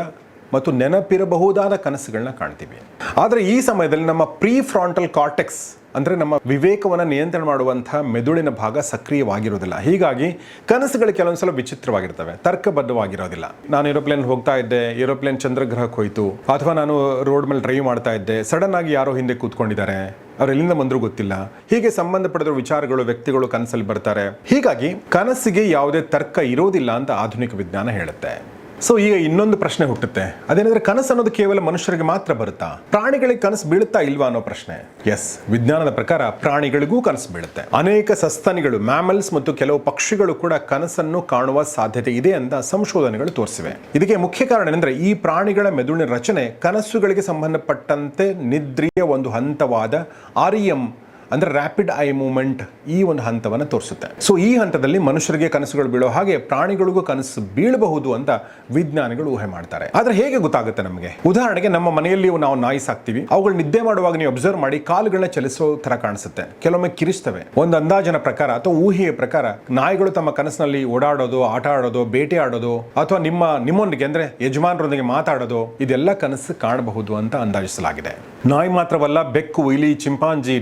ಮತ್ತು ನೆನಪಿರಬಹುದಾದ ಕನಸುಗಳನ್ನ ಕಾಣ್ತೀವಿ. ಆದರೆ ಈ ಸಮಯದಲ್ಲಿ ನಮ್ಮ ಪ್ರೀ ಫ್ರಾಂಟಲ್ ಕಾರ್ಟೆಕ್ಸ್ ಅಂದರೆ ನಮ್ಮ ವಿವೇಕವನ್ನು ನಿಯಂತ್ರಣ ಮಾಡುವಂಥ ಮೆದುಳಿನ ಭಾಗ ಸಕ್ರಿಯವಾಗಿರೋದಿಲ್ಲ. ಹೀಗಾಗಿ ಕನಸುಗಳು ಕೆಲವೊಂದು ಸಲ ವಿಚಿತ್ರವಾಗಿರ್ತವೆ, ತರ್ಕಬದ್ಧವಾಗಿರೋದಿಲ್ಲ. ನಾನು ಏರೋಪ್ಲೇನ್ ಹೋಗ್ತಾ ಇದ್ದೆ, ಏರೋಪ್ಲೇನ್ ಚಂದ್ರಗ್ರಹಕ್ಕೆ ಹೋಯಿತು, ಅಥವಾ ನಾನು ರೋಡ್ ಮೇಲೆ ಡ್ರೈವ್ ಮಾಡ್ತಾ ಇದ್ದೆ, ಸಡನ್ ಆಗಿ ಯಾರೋ ಹಿಂದೆ ಕೂತ್ಕೊಂಡಿದ್ದಾರೆ, ಅವ್ರು ಎಲ್ಲಿಂದ ಬಂದರೂ ಗೊತ್ತಿಲ್ಲ. ಹೀಗೆ ಸಂಬಂಧಪಟ್ಟಿರೋ ವಿಚಾರಗಳು, ವ್ಯಕ್ತಿಗಳು ಕನಸಲ್ಲಿ ಬರ್ತಾರೆ. ಹೀಗಾಗಿ ಕನಸಿಗೆ ಯಾವುದೇ ತರ್ಕ ಇರೋದಿಲ್ಲ ಅಂತ ಆಧುನಿಕ ವಿಜ್ಞಾನ ಹೇಳುತ್ತೆ. ಸೊ ಈಗ ಇನ್ನೊಂದು ಪ್ರಶ್ನೆ ಹುಟ್ಟುತ್ತೆ. ಅದೇನಂದ್ರೆ ಕನಸು ಅನ್ನೋದು ಕೇವಲ ಮನುಷ್ಯರಿಗೆ ಮಾತ್ರ ಬರುತ್ತಾ? ಪ್ರಾಣಿಗಳಿಗೆ ಕನಸು ಬೀಳುತ್ತಾ ಇಲ್ವಾ ಅನ್ನೋ ಪ್ರಶ್ನೆ. ಎಸ್ ವಿಜ್ಞಾನದ ಪ್ರಕಾರ ಪ್ರಾಣಿಗಳಿಗೂ ಕನಸು ಬೀಳುತ್ತೆ. ಅನೇಕ ಸಸ್ತನಿಗಳು ಮ್ಯಾಮಲ್ಸ್ ಮತ್ತು ಕೆಲವು ಪಕ್ಷಿಗಳು ಕೂಡ ಕನಸನ್ನು ಕಾಣುವ ಸಾಧ್ಯತೆ ಇದೆ ಅಂತ ಸಂಶೋಧನೆಗಳು ತೋರಿಸಿವೆ. ಇದಕ್ಕೆ ಮುಖ್ಯ ಕಾರಣ ಏನಂದ್ರೆ ಈ ಪ್ರಾಣಿಗಳ ಮೆದುಳಿನ ರಚನೆ ಕನಸುಗಳಿಗೆ ಸಂಬಂಧಪಟ್ಟಂತೆ ನಿದ್ರೆಯ ಒಂದು ಹಂತವಾದ ಆರ್ಎಂ ಅಂದ್ರೆ ರ್ಯಾಪಿಡ್ ಐ ಮೂಮೆಂಟ್ ಈ ಒಂದು ಹಂತವನ್ನು ತೋರಿಸುತ್ತೆ. ಸೊ ಈ ಹಂತದಲ್ಲಿ ಮನುಷ್ಯರಿಗೆ ಕನಸುಗಳು ಬೀಳೋ ಹಾಗೆ ಪ್ರಾಣಿಗಳಿಗೂ ಕನಸು ಬೀಳಬಹುದು ಅಂತ ವಿಜ್ಞಾನಿಗಳು ಊಹೆ ಮಾಡ್ತಾರೆ. ಆದರೆ ಹೇಗೆ ಗೊತ್ತಾಗುತ್ತೆ ನಮಗೆ? ಉದಾಹರಣೆಗೆ ನಮ್ಮ ಮನೆಯಲ್ಲಿ ನಾವು ನಾಯಿ ಸಾಕ್ತಿವಿ. ಅವುಗಳು ನಿದ್ದೆ ಮಾಡುವಾಗ ನೀವು ಅಬ್ಸರ್ವ್ ಮಾಡಿ ಕಾಲುಗಳನ್ನ ಚಲಿಸೋ ತರ ಕಾಣಿಸುತ್ತೆ. ಕೆಲವೊಮ್ಮೆ ಕಿರಿಸ್ತವೆ. ಒಂದು ಅಂದಾಜಿನ ಪ್ರಕಾರ ಅಥವಾ ಊಹೆಯ ಪ್ರಕಾರ ನಾಯಿಗಳು ತಮ್ಮ ಕನಸಿನಲ್ಲಿ ಓಡಾಡೋದು, ಆಟ ಆಡೋದು, ಬೇಟೆ ಆಡೋದು ಅಥವಾ ನಿಮ್ಮ, ನಿಮ್ಮೊಂದಿಗೆ ಅಂದ್ರೆ ಯಜಮಾನರೊಂದಿಗೆ ಮಾತಾಡೋದು, ಇದೆಲ್ಲ ಕನಸು ಕಾಣಬಹುದು ಅಂತ ಅಂದಾಜಿಸಲಾಗಿದೆ. ನಾಯಿ ಮಾತ್ರವಲ್ಲ, ಬೆಕ್ಕು, ಇಲಿ, ಚಿಂಪಾಂಜಿ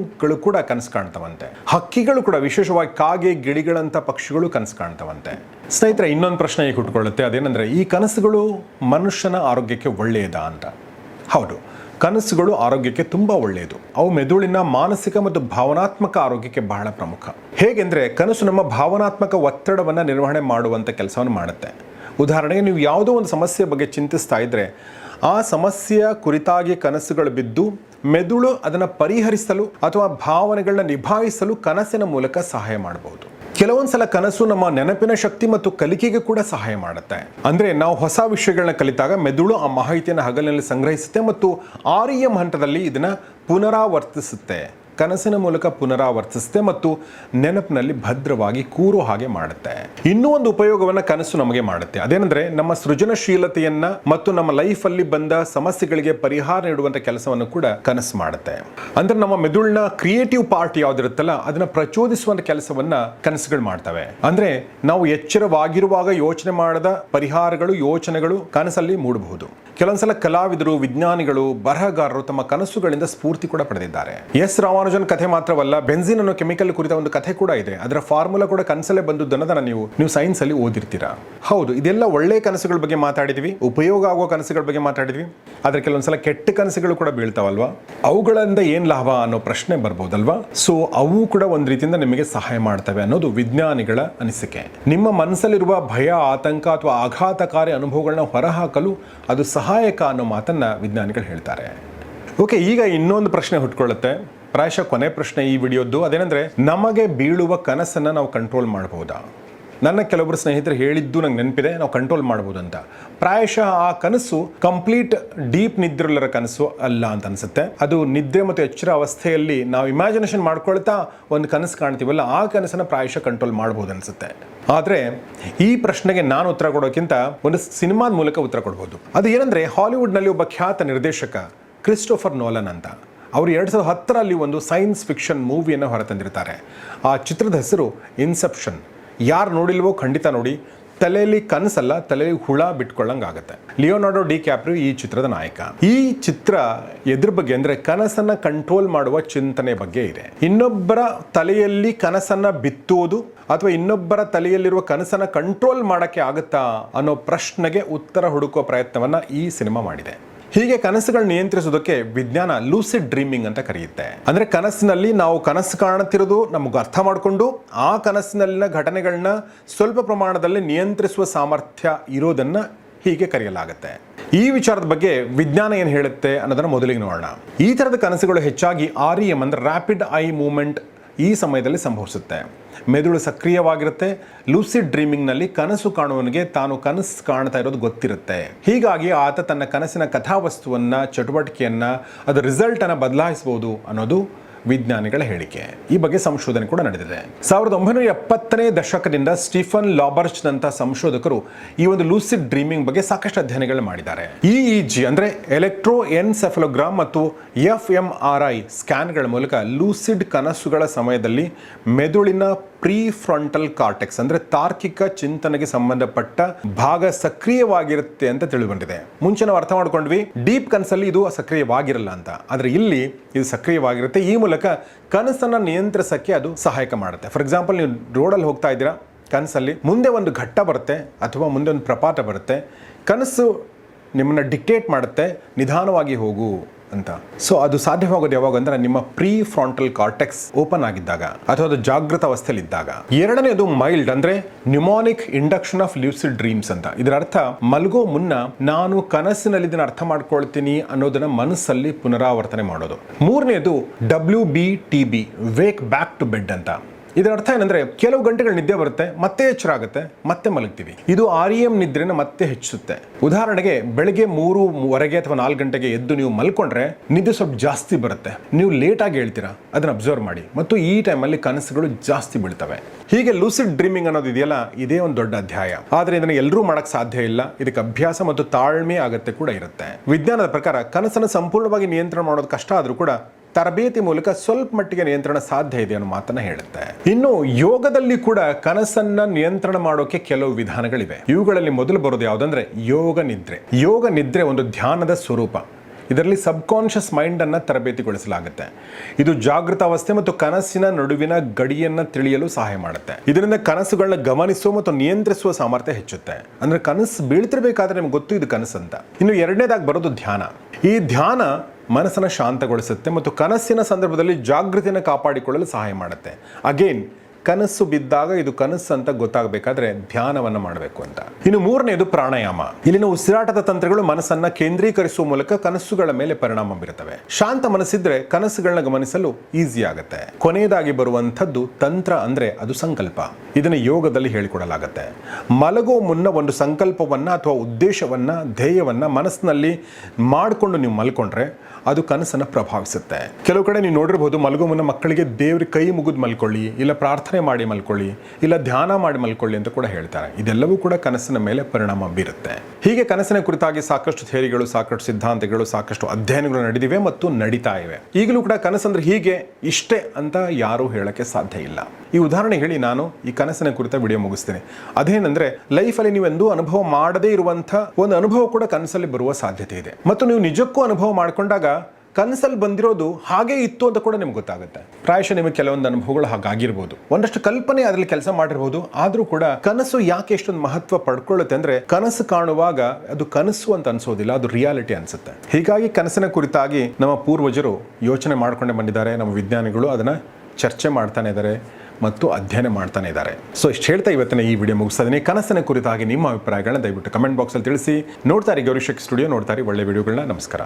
ಡಾಲ್ಫಿನ್ಗಳು ಕೂಡ ಕನಸು ಕಾಣ್ತವಂತೆ ಹಕ್ಕಿಗಳು ಕೂಡ ವಿಶೇಷವಾಗಿ ಕಾಗೆ ಗಿಳಿಗಳಂತ ಪಕ್ಷಿಗಳು ಕನಸು ಕಾಣ್ತವಂತೆ ಸ್ನೇಹಿತರೆ, ಇನ್ನೊಂದು ಪ್ರಶ್ನೆ ಈಗ ಹುಟ್ಕೊಳ್ಳುತ್ತೆ. ಅದೇನೆಂದರೆ, ಈ ಕನಸುಗಳು ಮನುಷ್ಯನ ಆರೋಗ್ಯಕ್ಕೆ ಒಳ್ಳೆಯದಾ ಅಂತ. ಹೌದು, ಕನಸುಗಳು ಆರೋಗ್ಯಕ್ಕೆ ತುಂಬ ಒಳ್ಳೆಯದು. ಅವು ಮೆದುಳಿನ ಮಾನಸಿಕ ಮತ್ತು ಭಾವನಾತ್ಮಕ ಆರೋಗ್ಯಕ್ಕೆ ಬಹಳ ಪ್ರಮುಖ. ಹೇಗೆಂದರೆ, ಕನಸು ನಮ್ಮ ಭಾವನಾತ್ಮಕ ಒತ್ತಡವನ್ನು ನಿರ್ವಹಣೆ ಮಾಡುವಂಥ ಕೆಲಸವನ್ನು ಮಾಡುತ್ತೆ. ಉದಾಹರಣೆಗೆ, ನೀವು ಯಾವುದೋ ಒಂದು ಸಮಸ್ಯೆ ಬಗ್ಗೆ ಚಿಂತಿಸ್ತಾ ಇದ್ದರೆ ಆ ಸಮಸ್ಯೆಯ ಕುರಿತಾಗಿ ಕನಸುಗಳು ಬಿದ್ದು ಮೆದುಳು ಅದನ್ನು ಪರಿಹರಿಸಲು ಅಥವಾ ಭಾವನೆಗಳನ್ನ ನಿಭಾಯಿಸಲು ಕನಸಿನ ಮೂಲಕ ಸಹಾಯ ಮಾಡಬಹುದು. ಕೆಲವೊಂದು ಸಲ ಕನಸು ನಮ್ಮ ನೆನಪಿನ ಶಕ್ತಿ ಮತ್ತು ಕಲಿಕೆಗೆ ಕೂಡ ಸಹಾಯ ಮಾಡುತ್ತೆ. ಅಂದ್ರೆ ನಾವು ಹೊಸ ವಿಷಯಗಳನ್ನ ಕಲಿತಾಗ ಮೆದುಳು ಆ ಮಾಹಿತಿಯನ್ನು ಹಗಲಿನಲ್ಲಿ ಸಂಗ್ರಹಿಸುತ್ತೆ ಮತ್ತು ಆರ್ ಎಂ ಹಂತದಲ್ಲಿ ಇದನ್ನ ಪುನರಾವರ್ತಿಸುತ್ತೆ. ಕನಸಿನ ಮೂಲಕ ಪುನರಾವರ್ತಿಸುತ್ತೆ ಮತ್ತು ನೆನಪಿನಲ್ಲಿ ಭದ್ರವಾಗಿ ಕೂರೋ ಹಾಗೆ ಮಾಡುತ್ತೆ. ಇನ್ನೂ ಒಂದು ಉಪಯೋಗವನ್ನ ಕನಸು ನಮಗೆ ಮಾಡುತ್ತೆ. ಅದೇನಂದ್ರೆ ನಮ್ಮ ಸೃಜನಶೀಲತೆಯನ್ನ ಮತ್ತು ನಮ್ಮ ಲೈಫ್ ಅಲ್ಲಿ ಬಂದ ಸಮಸ್ಯೆಗಳಿಗೆ ಪರಿಹಾರ ನೀಡುವಂತ ಕೆಲಸವನ್ನು ಕೂಡ ಕನಸು ಮಾಡುತ್ತೆ. ಅಂದ್ರೆ ನಮ್ಮ ಮೆದುಳಿನ ಕ್ರಿಯೇಟಿವ್ ಪಾರ್ಟ್ ಯಾವ್ದಿರುತ್ತಲ್ಲ, ಅದನ್ನ ಪ್ರಚೋದಿಸುವಂತ ಕೆಲಸವನ್ನ ಕನಸುಗಳು ಮಾಡ್ತವೆ. ಅಂದ್ರೆ ನಾವು ಎಚ್ಚರವಾಗಿರುವಾಗ ಯೋಚನೆ ಮಾಡದ ಪರಿಹಾರಗಳು, ಯೋಚನೆಗಳು ಕನಸಲ್ಲಿ ಮೂಡಬಹುದು. ಕೆಲವೊಂದ್ಸಲ ಕಲಾವಿದರು, ವಿಜ್ಞಾನಿಗಳು, ಬರಹಗಾರರು ತಮ್ಮ ಕನಸುಗಳಿಂದ ಸ್ಫೂರ್ತಿ ಕೂಡ ಪಡೆದಿದ್ದಾರೆ. ಎಸ್ ರಾಮಾನುಜನ್ ಕಥೆ ಮಾತ್ರವಲ್ಲ ಬೆನ್ಸಿನ್ ಅನ್ನೋ ಕೆಮಿಕಲ್ ಕುರಿತ ಒಂದು ಕಥೆ ಕೂಡ ಇದೆ. ಅದರ ಫಾರ್ಮುಲಾ ಕೂಡ ಕನಸಲ್ಲೇ ಬಂದದ್ದು ಅನ್ನೋದನ್ನ ನೀವು ನೀವು ಸೈನ್ಸ್ ಅಲ್ಲಿ ಓದಿರ್ತೀರಾ? ಹೌದು, ಇದೆಲ್ಲ ಒಳ್ಳೆ ಕನಸುಗಳ ಬಗ್ಗೆ ಮಾತಾಡಿದ್ವಿ, ಉಪಯೋಗ ಆಗುವ ಕನಸುಗಳ ಬಗ್ಗೆ ಮಾತಾಡಿದ್ವಿ. ಆದ್ರೆ ಕೆಲವೊಂದ್ಸಲ ಕೆಟ್ಟ ಕನಸುಗಳು ಕೂಡ ಬೀಳ್ತಾವಲ್ವಾ? ಅವುಗಳಿಂದ ಏನ್ ಲಾಭ ಅನ್ನೋ ಪ್ರಶ್ನೆ ಬರ್ಬೋದಲ್ವಾ? ಸೊ ಅವು ಕೂಡ ಒಂದ್ ರೀತಿಯಿಂದ ನಿಮಗೆ ಸಹಾಯ ಮಾಡ್ತವೆ ಅನ್ನೋದು ವಿಜ್ಞಾನಿಗಳ ಅನಿಸಿಕೆ. ನಿಮ್ಮ ಮನಸ್ಸಲ್ಲಿರುವ ಭಯ, ಆತಂಕ ಅಥವಾ ಆಘಾತಕಾರಿ ಅನುಭವಗಳನ್ನ ಹೊರಹಾಕಲು ಅದು ಸಹಾಯಕ ಅನ್ನೋ ಮಾತನ್ನ ವಿಜ್ಞಾನಿಗಳು ಹೇಳ್ತಾರೆ. ಓಕೆ ಈಗ ಇನ್ನೊಂದು ಪ್ರಶ್ನೆ ಹುಟ್ಕೊಳ್ಳುತ್ತೆ. ಪ್ರಾಯಶಃ ಕೊನೆ ಪ್ರಶ್ನೆ ಈ ವಿಡಿಯೋದ್ದು ಅದೇನೆಂದರೆ, ನಮಗೆ ಬೀಳುವ ಕನಸನ್ನ ನಾವು ಕಂಟ್ರೋಲ್ ಮಾಡಬಹುದಾ ನನ್ನ ಕೆಲವೊಬ್ಬರು ಸ್ನೇಹಿತರು ಹೇಳಿದ್ದು ನಂಗೆ ನೆನಪಿದೆ, ನಾವು ಕಂಟ್ರೋಲ್ ಮಾಡ್ಬೋದು ಅಂತ ಪ್ರಾಯಶಃ ಆ ಕನಸು ಕಂಪ್ಲೀಟ್ ಡೀಪ್ ನಿದ್ರಲ್ಲರ ಕನಸು ಅಲ್ಲ ಅಂತ ಅನ್ಸುತ್ತೆ. ಅದು ನಿದ್ರೆ ಮತ್ತು ಎಚ್ಚರ ಅವಸ್ಥೆಯಲ್ಲಿ ನಾವು ಇಮ್ಯಾಜಿನೇಷನ್ ಮಾಡ್ಕೊಳ್ತಾ ಒಂದು ಕನಸು ಕಾಣ್ತೀವಲ್ಲ, ಆ ಕನಸನ್ನು ಪ್ರಾಯಶಃ ಕಂಟ್ರೋಲ್ ಮಾಡ್ಬೋದು ಅನಿಸುತ್ತೆ. ಆದರೆ, ಈ ಪ್ರಶ್ನೆಗೆ ನಾನು ಉತ್ತರ ಕೊಡೋಕ್ಕಿಂತ ಒಂದು ಸಿನಿಮಾದ ಮೂಲಕ ಉತ್ತರ ಕೊಡ್ಬೋದು. ಅದು ಏನಂದರೆ ಹಾಲಿವುಡ್ನಲ್ಲಿ ಒಬ್ಬ ಖ್ಯಾತ ನಿರ್ದೇಶಕ ಕ್ರಿಸ್ಟೋಫರ್ ನೋಲನ್ ಅಂತ. ಅವರು ಎರಡು ಸಾವಿರದ ಹತ್ತರಲ್ಲಿ ಒಂದು ಸೈನ್ಸ್ ಫಿಕ್ಷನ್ ಮೂವಿಯನ್ನು ಹೊರತಂದಿರ್ತಾರೆ ಆ ಚಿತ್ರದ ಹೆಸರು ಇನ್ಸೆಪ್ಷನ್ ಯಾರು ನೋಡಿಲ್ವೋ ಖಂಡಿತ ನೋಡಿ, ತಲೆಯಲ್ಲಿ ಕನಸಲ್ಲ, ತಲೆಯಲ್ಲಿ ಹುಳ ಬಿಟ್ಕೊಳ್ಳಂಗಾಗತ್ತೆ ಲಿಯೋನಾರ್ಡೋ ಡಿ ಕ್ಯಾಪ್ರಿ ಈ ಚಿತ್ರದ ನಾಯಕ. ಈ ಚಿತ್ರ ಎದ್ರ ಬಗ್ಗೆ ಅಂದರೆ ಕನಸನ್ನು ಕಂಟ್ರೋಲ್ ಮಾಡುವ ಚಿಂತನೆ ಬಗ್ಗೆ ಇದೆ. ಇನ್ನೊಬ್ಬರ ತಲೆಯಲ್ಲಿ ಕನಸನ್ನು ಬಿತ್ತುವುದು ಅಥವಾ ಇನ್ನೊಬ್ಬರ ತಲೆಯಲ್ಲಿರುವ ಕನಸನ್ನು ಕಂಟ್ರೋಲ್ ಮಾಡೋಕ್ಕೆ ಆಗುತ್ತಾ ಅನ್ನೋ ಪ್ರಶ್ನೆಗೆ ಉತ್ತರ ಹುಡುಕುವ ಪ್ರಯತ್ನವನ್ನು ಈ ಸಿನಿಮಾ ಮಾಡಿದೆ. ಹೀಗೆ ಕನಸುಗಳು ನಿಯಂತ್ರಿಸೋದಕ್ಕೆ ವಿಜ್ಞಾನ ಲೂಸಿಡ್ ಡ್ರೀಮಿಂಗ್ ಅಂತ ಕರೆಯುತ್ತೆ. ಅಂದ್ರೆ ಕನಸಿನಲ್ಲಿ ನಾವು ಕನಸು ಕಾಣುತ್ತಿರೋದು ನಮಗೆ ಅರ್ಥ ಮಾಡಿಕೊಂಡು ಆ ಕನಸಿನಲ್ಲಿನ ಘಟನೆಗಳನ್ನ ಸ್ವಲ್ಪ ಪ್ರಮಾಣದಲ್ಲಿ ನಿಯಂತ್ರಿಸುವ ಸಾಮರ್ಥ್ಯ ಇರೋದನ್ನ ಹೀಗೆ ಕರೆಯಲಾಗುತ್ತೆ. ಈ ವಿಚಾರದ ಬಗ್ಗೆ ವಿಜ್ಞಾನ ಏನು ಹೇಳುತ್ತೆ ಅನ್ನೋದನ್ನ ಮೊದಲಿಗೆ ನೋಡೋಣ. ಈ ತರದ ಕನಸುಗಳು ಹೆಚ್ಚಾಗಿ ಆರ್ ಎಂ ಅಂದ್ರೆ ರ್ಯಾಪಿಡ್ ಐ ಮೂವ್ಮೆಂಟ್ ಈ ಸಮಯದಲ್ಲಿ ಸಂಭವಿಸುತ್ತೆ. ಮೆದುಳು ಸಕ್ರಿಯವಾಗಿರುತ್ತೆ. ಲೂಸಿಡ್ ಡ್ರೀಮಿಂಗ್ನಲ್ಲಿ ಕನಸು ಕಾಣುವವನಿಗೆ ತಾನು ಕನಸು ಕಾಣ್ತಾ ಇರೋದು ಗೊತ್ತಿರುತ್ತೆ. ಹೀಗಾಗಿ ಆತ ತನ್ನ ಕನಸಿನ ಕಥಾವಸ್ತುವನ್ನು, ಚಟುವಟಿಕೆಯನ್ನು ಅದರ ರಿಸಲ್ಟನ್ನು ಬದಲಾಯಿಸ್ಬೋದು ಅನ್ನೋದು ವಿಜ್ಞಾನಿಗಳ ಹೇಳಿಕೆ. ಈ ಬಗ್ಗೆ ಸಂಶೋಧನೆ ಕೂಡ ನಡೆದಿದೆ. ಸಾವಿರದ ಒಂಬೈನೂರ ಎಪ್ಪತ್ತನೇ ದಶಕದಿಂದ ಸ್ಟೀಫನ್ ಲಾಬರ್ಚ್ ನಂತಹ ಸಂಶೋಧಕರು ಈ ಒಂದು ಲೂಸಿಡ್ ಡ್ರೀಮಿಂಗ್ ಬಗ್ಗೆ ಸಾಕಷ್ಟು ಅಧ್ಯಯನಗಳು ಮಾಡಿದ್ದಾರೆ. ಇಇಜಿ ಜಿ ಅಂದ್ರೆ ಎಲೆಕ್ಟ್ರೋ ಎನ್ಸೆಫಲೋಗ್ರಾಮ್ ಮತ್ತು ಎಫ್ ಎಂ ಆರ್ ಐ ಸ್ಕ್ಯಾನ್ಗಳ ಮೂಲಕ ಲೂಸಿಡ್ ಕನಸುಗಳ ಸಮಯದಲ್ಲಿ ಮೆದುಳಿನ ಪ್ರೀ ಫ್ರಂಟಲ್ ಕಾರ್ಟೆಕ್ಸ್ ಅಂದ್ರೆ ತಾರ್ಕಿಕ ಚಿಂತನೆಗೆ ಸಂಬಂಧಪಟ್ಟ ಭಾಗ ಸಕ್ರಿಯವಾಗಿರುತ್ತೆ ಅಂತ ತಿಳಿದುಬಂದಿದೆ. ಮುಂಚೆ ನಾವು ಅರ್ಥ ಮಾಡ್ಕೊಂಡ್ವಿ, ಡೀಪ್ ಕನಸಲ್ಲಿ ಇದು ಸಕ್ರಿಯವಾಗಿರಲ್ಲ ಅಂತ. ಆದ್ರೆ ಇಲ್ಲಿ ಇದು ಸಕ್ರಿಯವಾಗಿರುತ್ತೆ. ಈ ಮೂಲಕ ಕನಸನ್ನ ನಿಯಂತ್ರಿಸೋಕ್ಕೆ ಅದು ಸಹಾಯಕ ಮಾಡುತ್ತೆ. ಫಾರ್ ಎಕ್ಸಾಂಪಲ್ ನೀವು ರೋಡಲ್ಲಿ ಹೋಗ್ತಾ ಇದ್ದೀರಾ, ಕನಸಲ್ಲಿ ಮುಂದೆ ಒಂದು ಘಟ್ಟ ಬರುತ್ತೆ ಅಥವಾ ಮುಂದೆ ಒಂದು ಪ್ರಪಾತ ಬರುತ್ತೆ. ಕನಸು ನಿಮ್ಮನ್ನು ಡಿಕ್ಟೇಟ್ ಮಾಡುತ್ತೆ, ನಿಧಾನವಾಗಿ ಹೋಗು. ಅಂತ. ಸೊ ಅದು ಸಾಧ್ಯವಾಗೋದು ಯಾವಾಗ ಅಂದ್ರೆ ನಿಮ್ಮ ಪ್ರೀ ಫ್ರಾಂಟಲ್ ಕಾರ್ಟೆಕ್ಸ್ ಓಪನ್ ಆಗಿದ್ದಾಗ ಅಥವಾ ಅದು ಜಾಗೃತ ಇದ್ದಾಗ ಎರಡನೇದು ಮೈಲ್ಡ್ ಅಂದ್ರೆ mnemonic induction of lucid dreams ಅಂತ. ಇದರ ಅರ್ಥ, ಮಲಗೋ ಮುನ್ನ ನಾನು ಕನಸಿನಲ್ಲಿ ಇದನ್ನ ಅರ್ಥ ಮಾಡ್ಕೊಳ್ತೀನಿ ಅನ್ನೋದನ್ನ ಮನಸ್ಸಲ್ಲಿ ಪುನರಾವರ್ತನೆ ಮಾಡೋದು. ಮೂರನೇದು W B T B wake back to bed ಅಂತ. ಇದರ ಅರ್ಥ ಏನಂದ್ರೆ ಕೆಲವು ಗಂಟೆಗಳು ನಿದ್ದೆ ಬರುತ್ತೆ, ಮತ್ತೆ ಎಚ್ಚರಾಗುತ್ತೆ, ಮತ್ತೆ ಮಲಗ್ತೀವಿ. ಇದು ಆರ್ ಎಂ ನಿದ್ರೆನ ಮತ್ತೆ ಹೆಚ್ಚಿಸುತ್ತೆ. ಉದಾಹರಣೆಗೆ ಬೆಳಗ್ಗೆ ಮೂರುವರೆಗೆ ಅಥವಾ ನಾಲ್ಕು ಗಂಟೆಗೆ ಎದ್ದು ನೀವು ಮಲ್ಕೊಂಡ್ರೆ ನಿದ್ದೆ ಸ್ವಲ್ಪ ಜಾಸ್ತಿ ಬರುತ್ತೆ. ನೀವು ಲೇಟಾಗಿ ಹೇಳ್ತೀರಾ, ಅದನ್ನ ಅಬ್ಸರ್ವ್ ಮಾಡಿ. ಮತ್ತು ಈ ಟೈಮಲ್ಲಿ ಕನಸುಗಳು ಜಾಸ್ತಿ ಬೀಳ್ತವೆ. ಹೀಗೆ ಲೂಸಿಡ್ ಡ್ರೀಮಿಂಗ್ ಅನ್ನೋದು ಇದೆಯಲ್ಲ, ಇದೇ ಒಂದು ದೊಡ್ಡ ಅಧ್ಯಾಯ. ಆದ್ರೆ ಇದನ್ನ ಎಲ್ಲರೂ ಮಾಡಕ್ ಸಾಧ್ಯ ಇಲ್ಲ, ಇದಕ್ಕೆ ಅಭ್ಯಾಸ ಮತ್ತು ತಾಳ್ಮೆ ಆಗತ್ತೆ ಕೂಡ ಇರುತ್ತೆ. ವಿಜ್ಞಾನದ ಪ್ರಕಾರ ಕನಸನ್ನು ಸಂಪೂರ್ಣವಾಗಿ ನಿಯಂತ್ರಣ ಮಾಡೋದು ಕಷ್ಟ ಆದ್ರೂ ಕೂಡ ತರಬೇತಿ ಮೂಲಕ ಸ್ವಲ್ಪ ಮಟ್ಟಿಗೆ ನಿಯಂತ್ರಣ ಸಾಧ್ಯ ಇದೆ ಅನ್ನೋ ಮಾತನ್ನ ಹೇಳುತ್ತೆ. ಇನ್ನು ಯೋಗದಲ್ಲಿ ಕೂಡ ಕನಸನ್ನ ನಿಯಂತ್ರಣ ಮಾಡೋಕೆ ಕೆಲವು ವಿಧಾನಗಳಿವೆ. ಇವುಗಳಲ್ಲಿ ಮೊದಲು ಬರೋದು ಯಾವುದಂದ್ರೆ ಯೋಗ ನಿದ್ರೆ. ಯೋಗ ನಿದ್ರೆ ಒಂದು ಧ್ಯಾನದ ಸ್ವರೂಪ. ಇದರಲ್ಲಿ ಸಬ್ ಕಾನ್ಷಿಯಸ್ ಮೈಂಡನ್ನು ತರಬೇತಿಗೊಳಿಸಲಾಗುತ್ತೆ. ಇದು ಜಾಗೃತ ಅವಸ್ಥೆ ಮತ್ತು ಕನಸಿನ ನಡುವಿನ ಗಡಿಯನ್ನು ತಿಳಿಯಲು ಸಹಾಯ ಮಾಡುತ್ತೆ. ಇದರಿಂದ ಕನಸುಗಳನ್ನ ಗಮನಿಸುವ ಮತ್ತು ನಿಯಂತ್ರಿಸುವ ಸಾಮರ್ಥ್ಯ ಹೆಚ್ಚುತ್ತೆ. ಅಂದ್ರೆ ಕನಸು ಬೀಳ್ತಿರ್ಬೇಕಾದ್ರೆ ನಿಮ್ಗೆ ಗೊತ್ತು ಇದು ಕನಸು ಅಂತ ಇನ್ನು ಎರಡನೇದಾಗಿ ಬರೋದು ಧ್ಯಾನ. ಈ ಧ್ಯಾನ ಮನಸ್ಸನ್ನು ಶಾಂತಗೊಳಿಸುತ್ತೆ ಮತ್ತು ಕನಸಿನ ಸಂದರ್ಭದಲ್ಲಿ ಜಾಗೃತಿನ ಕಾಪಾಡಿಕೊಳ್ಳಲು ಸಹಾಯ ಮಾಡುತ್ತೆ. ಅಗೇನ್ ಕನಸು ಬಿದ್ದಾಗ ಇದು ಕನಸು ಅಂತ ಗೊತ್ತಾಗಬೇಕಾದ್ರೆ ಧ್ಯಾನವನ್ನು ಮಾಡಬೇಕು ಅಂತ. ಇನ್ನು ಮೂರನೇದು ಪ್ರಾಣಾಯಾಮ. ಇಲ್ಲಿನ ಉಸಿರಾಟದ ತಂತ್ರಗಳು ಮನಸ್ಸನ್ನ ಕೇಂದ್ರೀಕರಿಸುವ ಮೂಲಕ ಕನಸುಗಳ ಮೇಲೆ ಪರಿಣಾಮ ಬೀರುತ್ತವೆ. ಶಾಂತ ಮನಸ್ಸಿದ್ರೆ ಕನಸುಗಳನ್ನ ಗಮನಿಸಲು ಈಸಿ ಆಗುತ್ತೆ. ಕೊನೆಯದಾಗಿ ಬರುವಂಥದ್ದು ತಂತ್ರ ಅಂದ್ರೆ ಅದು ಸಂಕಲ್ಪ. ಇದನ್ನು ಯೋಗದಲ್ಲಿ ಹೇಳಿಕೊಡಲಾಗುತ್ತೆ. ಮಲಗೋ ಮುನ್ನ ಒಂದು ಸಂಕಲ್ಪವನ್ನ ಅಥವಾ ಉದ್ದೇಶವನ್ನ, ಧ್ಯೇಯವನ್ನ ಮನಸ್ಸಿನಲ್ಲಿ ಮಾಡಿಕೊಂಡು ನೀವು ಮಲ್ಕೊಂಡ್ರೆ ಅದು ಕನಸನ್ನು ಪ್ರಭಾವಿಸುತ್ತೆ. ಕೆಲವು ಕಡೆ ನೀವು ನೋಡಿರ್ಬೋದು, ಮಲಗೋ ಮುನ್ನ ಮಕ್ಕಳಿಗೆ ದೇವ್ರ ಕೈ ಮುಗಿದು ಮಲ್ಕೊಳ್ಳಿ, ಇಲ್ಲ ಪ್ರಾರ್ಥನೆ ಮಾಡಿ ಮಲ್ಕೊಳ್ಳಿ, ಇಲ್ಲ ಧ್ಯಾನ ಮಾಡಿ ಮಲ್ಕೊಳ್ಳಿ ಅಂತ ಕೂಡ ಹೇಳ್ತಾರೆ. ಇದೆಲ್ಲವೂ ಕೂಡ ಕನಸಿನ ಮೇಲೆ ಪರಿಣಾಮ ಬೀರುತ್ತೆ. ಹೀಗೆ ಕನಸಿನ ಕುರಿತಾಗಿ ಸಾಕಷ್ಟು ಥೇರಿಗಳು ಸಾಕಷ್ಟು ಸಿದ್ಧಾಂತಗಳು, ಸಾಕಷ್ಟು ಅಧ್ಯಯನಗಳು ನಡೆದಿವೆ ಮತ್ತು ನಡೀತಾ ಇವೆ. ಈಗಲೂ ಕೂಡ ಕನಸಂದ್ರೆ ಹೀಗೆ, ಇಷ್ಟೇ ಅಂತ ಯಾರೂ ಹೇಳಕ್ಕೆ ಸಾಧ್ಯ ಇಲ್ಲ. ಈ ಉದಾಹರಣೆ ಹೇಳಿ ನಾನು ಈ ಕನಸಿನ ಕುರಿತ ವಿಡಿಯೋ ಮುಗಿಸ್ತೇನೆ. ಅದೇನೆಂದ್ರೆ, ಲೈಫಲ್ಲಿ ನೀವು ಎಂದೂ ಅನುಭವ ಮಾಡದೇ ಇರುವಂತಹ ಒಂದು ಅನುಭವ ಕೂಡ ಕನಸಲ್ಲಿ ಬರುವ ಸಾಧ್ಯತೆ ಇದೆ. ಮತ್ತು ನೀವು ನಿಜಕ್ಕೂ ಅನುಭವ ಮಾಡಿಕೊಂಡಾಗ ಕನಸಲ್ಲಿ ಬಂದಿರೋದು ಹಾಗೆ ಇತ್ತು ಅಂತ ಕೂಡ ನಿಮ್ಗೆ ಗೊತ್ತಾಗುತ್ತೆ. ಪ್ರಾಯಶಃ ನಿಮಗೆ ಕೆಲವೊಂದು ಅನುಭವಗಳು ಹಾಗಾಗಿರ್ಬೋದು. ಒಂದಷ್ಟು ಕಲ್ಪನೆ ಅದರಲ್ಲಿ ಕೆಲಸ ಮಾಡಿರ್ಬೋದು. ಆದರೂ ಕೂಡ ಕನಸು ಯಾಕೆ ಎಷ್ಟೊಂದು ಮಹತ್ವ ಪಡ್ಕೊಳ್ಳುತ್ತೆ ಅಂದ್ರೆ ಕನಸು ಕಾಣುವಾಗ ಅದು ಕನಸು ಅಂತ ಅನ್ಸೋದಿಲ್ಲ, ಅದು ರಿಯಾಲಿಟಿ ಅನ್ಸುತ್ತೆ. ಹೀಗಾಗಿ ಕನಸಿನ ಕುರಿತಾಗಿ ನಮ್ಮ ಪೂರ್ವಜರು ಯೋಚನೆ ಮಾಡ್ಕೊಂಡೇ ಬಂದಿದ್ದಾರೆ. ನಮ್ಮ ವಿಜ್ಞಾನಿಗಳು ಅದನ್ನ ಚರ್ಚೆ ಮಾಡ್ತಾನೆ ಇದ್ದಾರೆ ಮತ್ತು ಅಧ್ಯಯನ ಮಾಡ್ತಾನೆ ಇದ್ದಾರೆ. ಸೊ ಇಷ್ಟು ಹೇಳ್ತಾ ಇವತ್ತಿನ ಈ ವಿಡಿಯೋ ಮುಗಿಸ್ತಾ ಕನಸಿನ ಕುರಿತಾಗಿ ನಿಮ್ಮ ಅಭಿಪ್ರಾಯಗಳನ್ನ ದಯವಿಟ್ಟು ಕಮೆಂಟ್ ಬಾಕ್ಸಲ್ಲಿ ತಿಳಿಸಿ. ನೋಡ್ತಾರೆ ಗೌರಿಶಕ್ ಸ್ಟುಡಿಯೋ ನೋಡ್ತಾರೆ ಒಳ್ಳೆ ವಿಡಿಯೋಗಳನ್ನ. ನಮಸ್ಕಾರ.